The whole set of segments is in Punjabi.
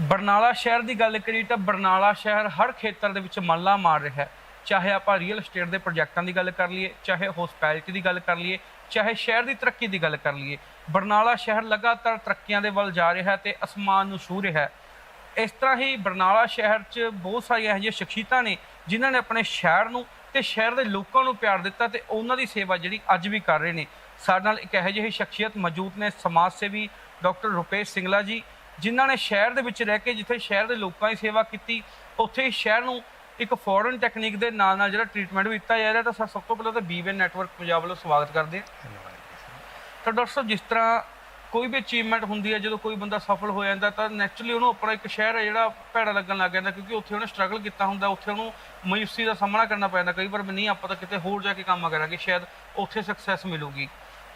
ਬਰਨਾਲਾ ਸ਼ਹਿਰ ਦੀ ਗੱਲ ਕਰੀ ਤਾਂ ਬਰਨਾਲਾ ਸ਼ਹਿਰ ਹਰ ਖੇਤਰ ਦੇ ਵਿੱਚ ਮੱਲਾ ਮਾਰ ਰਿਹਾ ਹੈ। ਚਾਹੇ ਆਪਾਂ ਰੀਅਲ ਏਸਟੇਟ ਦੇ ਪ੍ਰੋਜੈਕਟਾਂ ਦੀ ਗੱਲ ਕਰ ਲਈਏ, ਚਾਹੇ ਹਸਪੈਲਿਟੀ ਦੀ ਗੱਲ ਕਰ ਲਈਏ, ਚਾਹੇ ਸ਼ਹਿਰ ਦੀ ਤਰੱਕੀ ਦੀ ਗੱਲ ਕਰ ਲਈਏ, ਬਰਨਾਲਾ ਸ਼ਹਿਰ ਲਗਾਤਾਰ ਤਰੱਕੀਆਂ ਦੇ ਵੱਲ ਜਾ ਰਿਹਾ ਹੈ ਤੇ ਅਸਮਾਨ ਨੂੰ ਛੂਹ ਰਿਹਾ ਹੈ। ਇਸ ਤਰ੍ਹਾਂ ਹੀ ਬਰਨਾਲਾ ਸ਼ਹਿਰ 'ਚ ਬਹੁਤ ਸਾਰੀਆਂ ਇਹੋ ਜਿਹੀਆਂ ਸ਼ਖਸੀਅਤਾਂ ਨੇ ਜਿਨ੍ਹਾਂ ਨੇ ਆਪਣੇ ਸ਼ਹਿਰ ਨੂੰ ਤੇ ਸ਼ਹਿਰ ਦੇ ਲੋਕਾਂ ਨੂੰ ਪਿਆਰ ਦਿੱਤਾ ਤੇ ਉਹਨਾਂ ਦੀ ਸੇਵਾ ਜਿਹੜੀ ਅੱਜ ਵੀ ਕਰ ਰਹੇ ਨੇ। ਸਾਡੇ ਨਾਲ ਇੱਕ ਇਹੋ ਜਿਹੀ ਸ਼ਖਸੀਅਤ ਮੌਜੂਦ ਨੇ ਸਮਾਜ ਸੇਵੀ ਡਾਕਟਰ ਰੁਪੇਸ਼ ਸਿੰਗਲਾ ਜੀ। ਜਿਨ੍ਹਾਂ ਨੇ ਸ਼ਹਿਰ ਦੇ ਵਿੱਚ ਰਹਿ ਕੇ ਜਿੱਥੇ ਸ਼ਹਿਰ ਦੇ ਲੋਕਾਂ ਦੀ ਸੇਵਾ ਕੀਤੀ, ਉੱਥੇ ਹੀ ਸ਼ਹਿਰ ਨੂੰ ਇੱਕ ਫੋਰਨ ਟੈਕਨੀਕ ਦੇ ਨਾਲ ਨਾਲ ਜਿਹੜਾ ਟ੍ਰੀਟਮੈਂਟ ਵੀ ਦਿੱਤਾ ਜਾ ਰਿਹਾ, ਤਾਂ ਸਰ ਸਭ ਤੋਂ ਪਹਿਲਾਂ ਤਾਂ ਬੀਵੇ ਨੈਟਵਰਕ ਪੰਜਾਬ ਵੱਲੋਂ ਸਵਾਗਤ ਕਰਦੇ ਹਾਂ। ਤਾਂ ਡਾਕਟਰ ਸਾਹਿਬ, ਜਿਸ ਤਰ੍ਹਾਂ ਕੋਈ ਵੀ ਅਚੀਵਮੈਂਟ ਹੁੰਦੀ ਹੈ, ਜਦੋਂ ਕੋਈ ਬੰਦਾ ਸਫਲ ਹੋ ਜਾਂਦਾ, ਤਾਂ ਨੈਚੁਰਲੀ ਉਹਨੂੰ ਆਪਣਾ ਇੱਕ ਸ਼ਹਿਰ ਹੈ ਜਿਹੜਾ ਭੈੜਾ ਲੱਗਣ ਲੱਗ ਜਾਂਦਾ, ਕਿਉਂਕਿ ਉੱਥੇ ਉਹਨੇ ਸਟਰਗਲ ਕੀਤਾ ਹੁੰਦਾ, ਉੱਥੇ ਉਹਨੂੰ ਮਾਯੂਸੀ ਦਾ ਸਾਹਮਣਾ ਕਰਨਾ ਪੈਂਦਾ ਕਈ ਵਾਰ ਨਹੀਂ, ਆਪਾਂ ਤਾਂ ਕਿਤੇ ਹੋਰ ਜਾ ਕੇ ਕੰਮ ਕਰਾਂਗੇ, ਸ਼ਾਇਦ ਉੱਥੇ ਸਕਸੈਸ ਮਿਲੂਗੀ।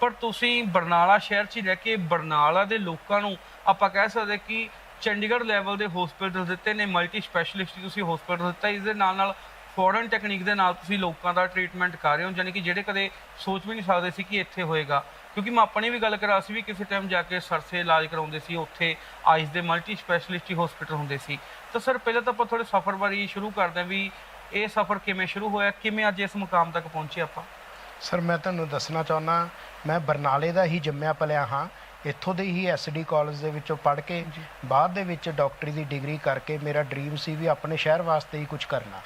ਪਰ ਤੁਸੀਂ ਬਰਨਾਲਾ ਸ਼ਹਿਰ 'ਚ ਰਹਿ ਕੇ ਬਰਨਾਲਾ ਦੇ ਲੋਕਾਂ ਨੂੰ ਆਪਾਂ ਕਹਿ ਸਕਦੇ ਕਿ ਚੰਡੀਗੜ੍ਹ ਲੈਵਲ ਦੇ ਹਸਪੀਟਲ ਦਿੱਤੇ ਨੇ ਮਲਟੀ ਸਪੈਸ਼ਲਿਸਟ ਤੁਸੀਂ ਹਸਪੀਟਲ ਦਿੱਤਾ, ਇਸ ਦੇ ਨਾਲ ਨਾਲ ਫੋਰਨ ਟੈਕਨੀਕ ਦੇ ਨਾਲ ਤੁਸੀਂ ਲੋਕਾਂ ਦਾ ਟ੍ਰੀਟਮੈਂਟ ਕਰ ਰਹੇ ਹੋ ਯਾਨੀ ਕਿ ਜਿਹੜੇ ਕਦੇ ਸੋਚ ਵੀ ਨਹੀਂ ਸਕਦੇ ਸੀ ਕਿ ਇੱਥੇ ਹੋਏਗਾ। ਕਿਉਂਕਿ ਮੈਂ ਆਪਣੀ ਵੀ ਗੱਲ ਕਰਾਂ, ਅਸੀਂ ਵੀ ਕਿਸੇ ਟਾਈਮ ਜਾ ਕੇ ਸਰਸੇ ਇਲਾਜ ਕਰਾਉਂਦੇ ਸੀ, ਉੱਥੇ ਆਈਸ ਦੇ ਮਲਟੀ ਸਪੈਸ਼ਲਿਸਟ ਹੀ ਹਸਪੀਟਲ ਹੁੰਦੇ ਸੀ। ਤਾਂ ਸਰ ਪਹਿਲਾਂ ਤਾਂ ਆਪਾਂ ਥੋੜੇ ਸਫ਼ਰ ਬਾਰੇ ਸ਼ੁਰੂ ਕਰਦੇ ਹਾਂ ਵੀ ਇਹ ਸਫ਼ਰ ਕਿਵੇਂ ਸ਼ੁਰੂ ਹੋਇਆ, ਕਿਵੇਂ ਅੱਜ ਇਸ ਮੁਕਾਮ ਤੱਕ ਪਹੁੰਚੇ ਆਪਾਂ? ਸਰ ਮੈਂ ਤੁਹਾਨੂੰ ਦੱਸਣਾ ਚਾਹੁੰਦਾ ਮੈਂ ਬਰਨਾਲੇ ਦਾ ਹੀ ਜੰਮਿਆ ਪਲਿਆ ਹਾਂ। ਇੱਥੋਂ ਦੇ ਹੀ ਐਸਡੀ ਕਾਲਜ ਦੇ ਵਿੱਚੋਂ ਪੜ੍ਹ ਕੇ ਬਾਅਦ ਦੇ ਵਿੱਚ ਡਾਕਟਰੀ ਦੀ ਡਿਗਰੀ ਕਰਕੇ ਮੇਰਾ ਡ੍ਰੀਮ ਸੀ ਵੀ ਆਪਣੇ ਸ਼ਹਿਰ ਵਾਸਤੇ ਹੀ ਕੁਝ ਕਰਨਾ।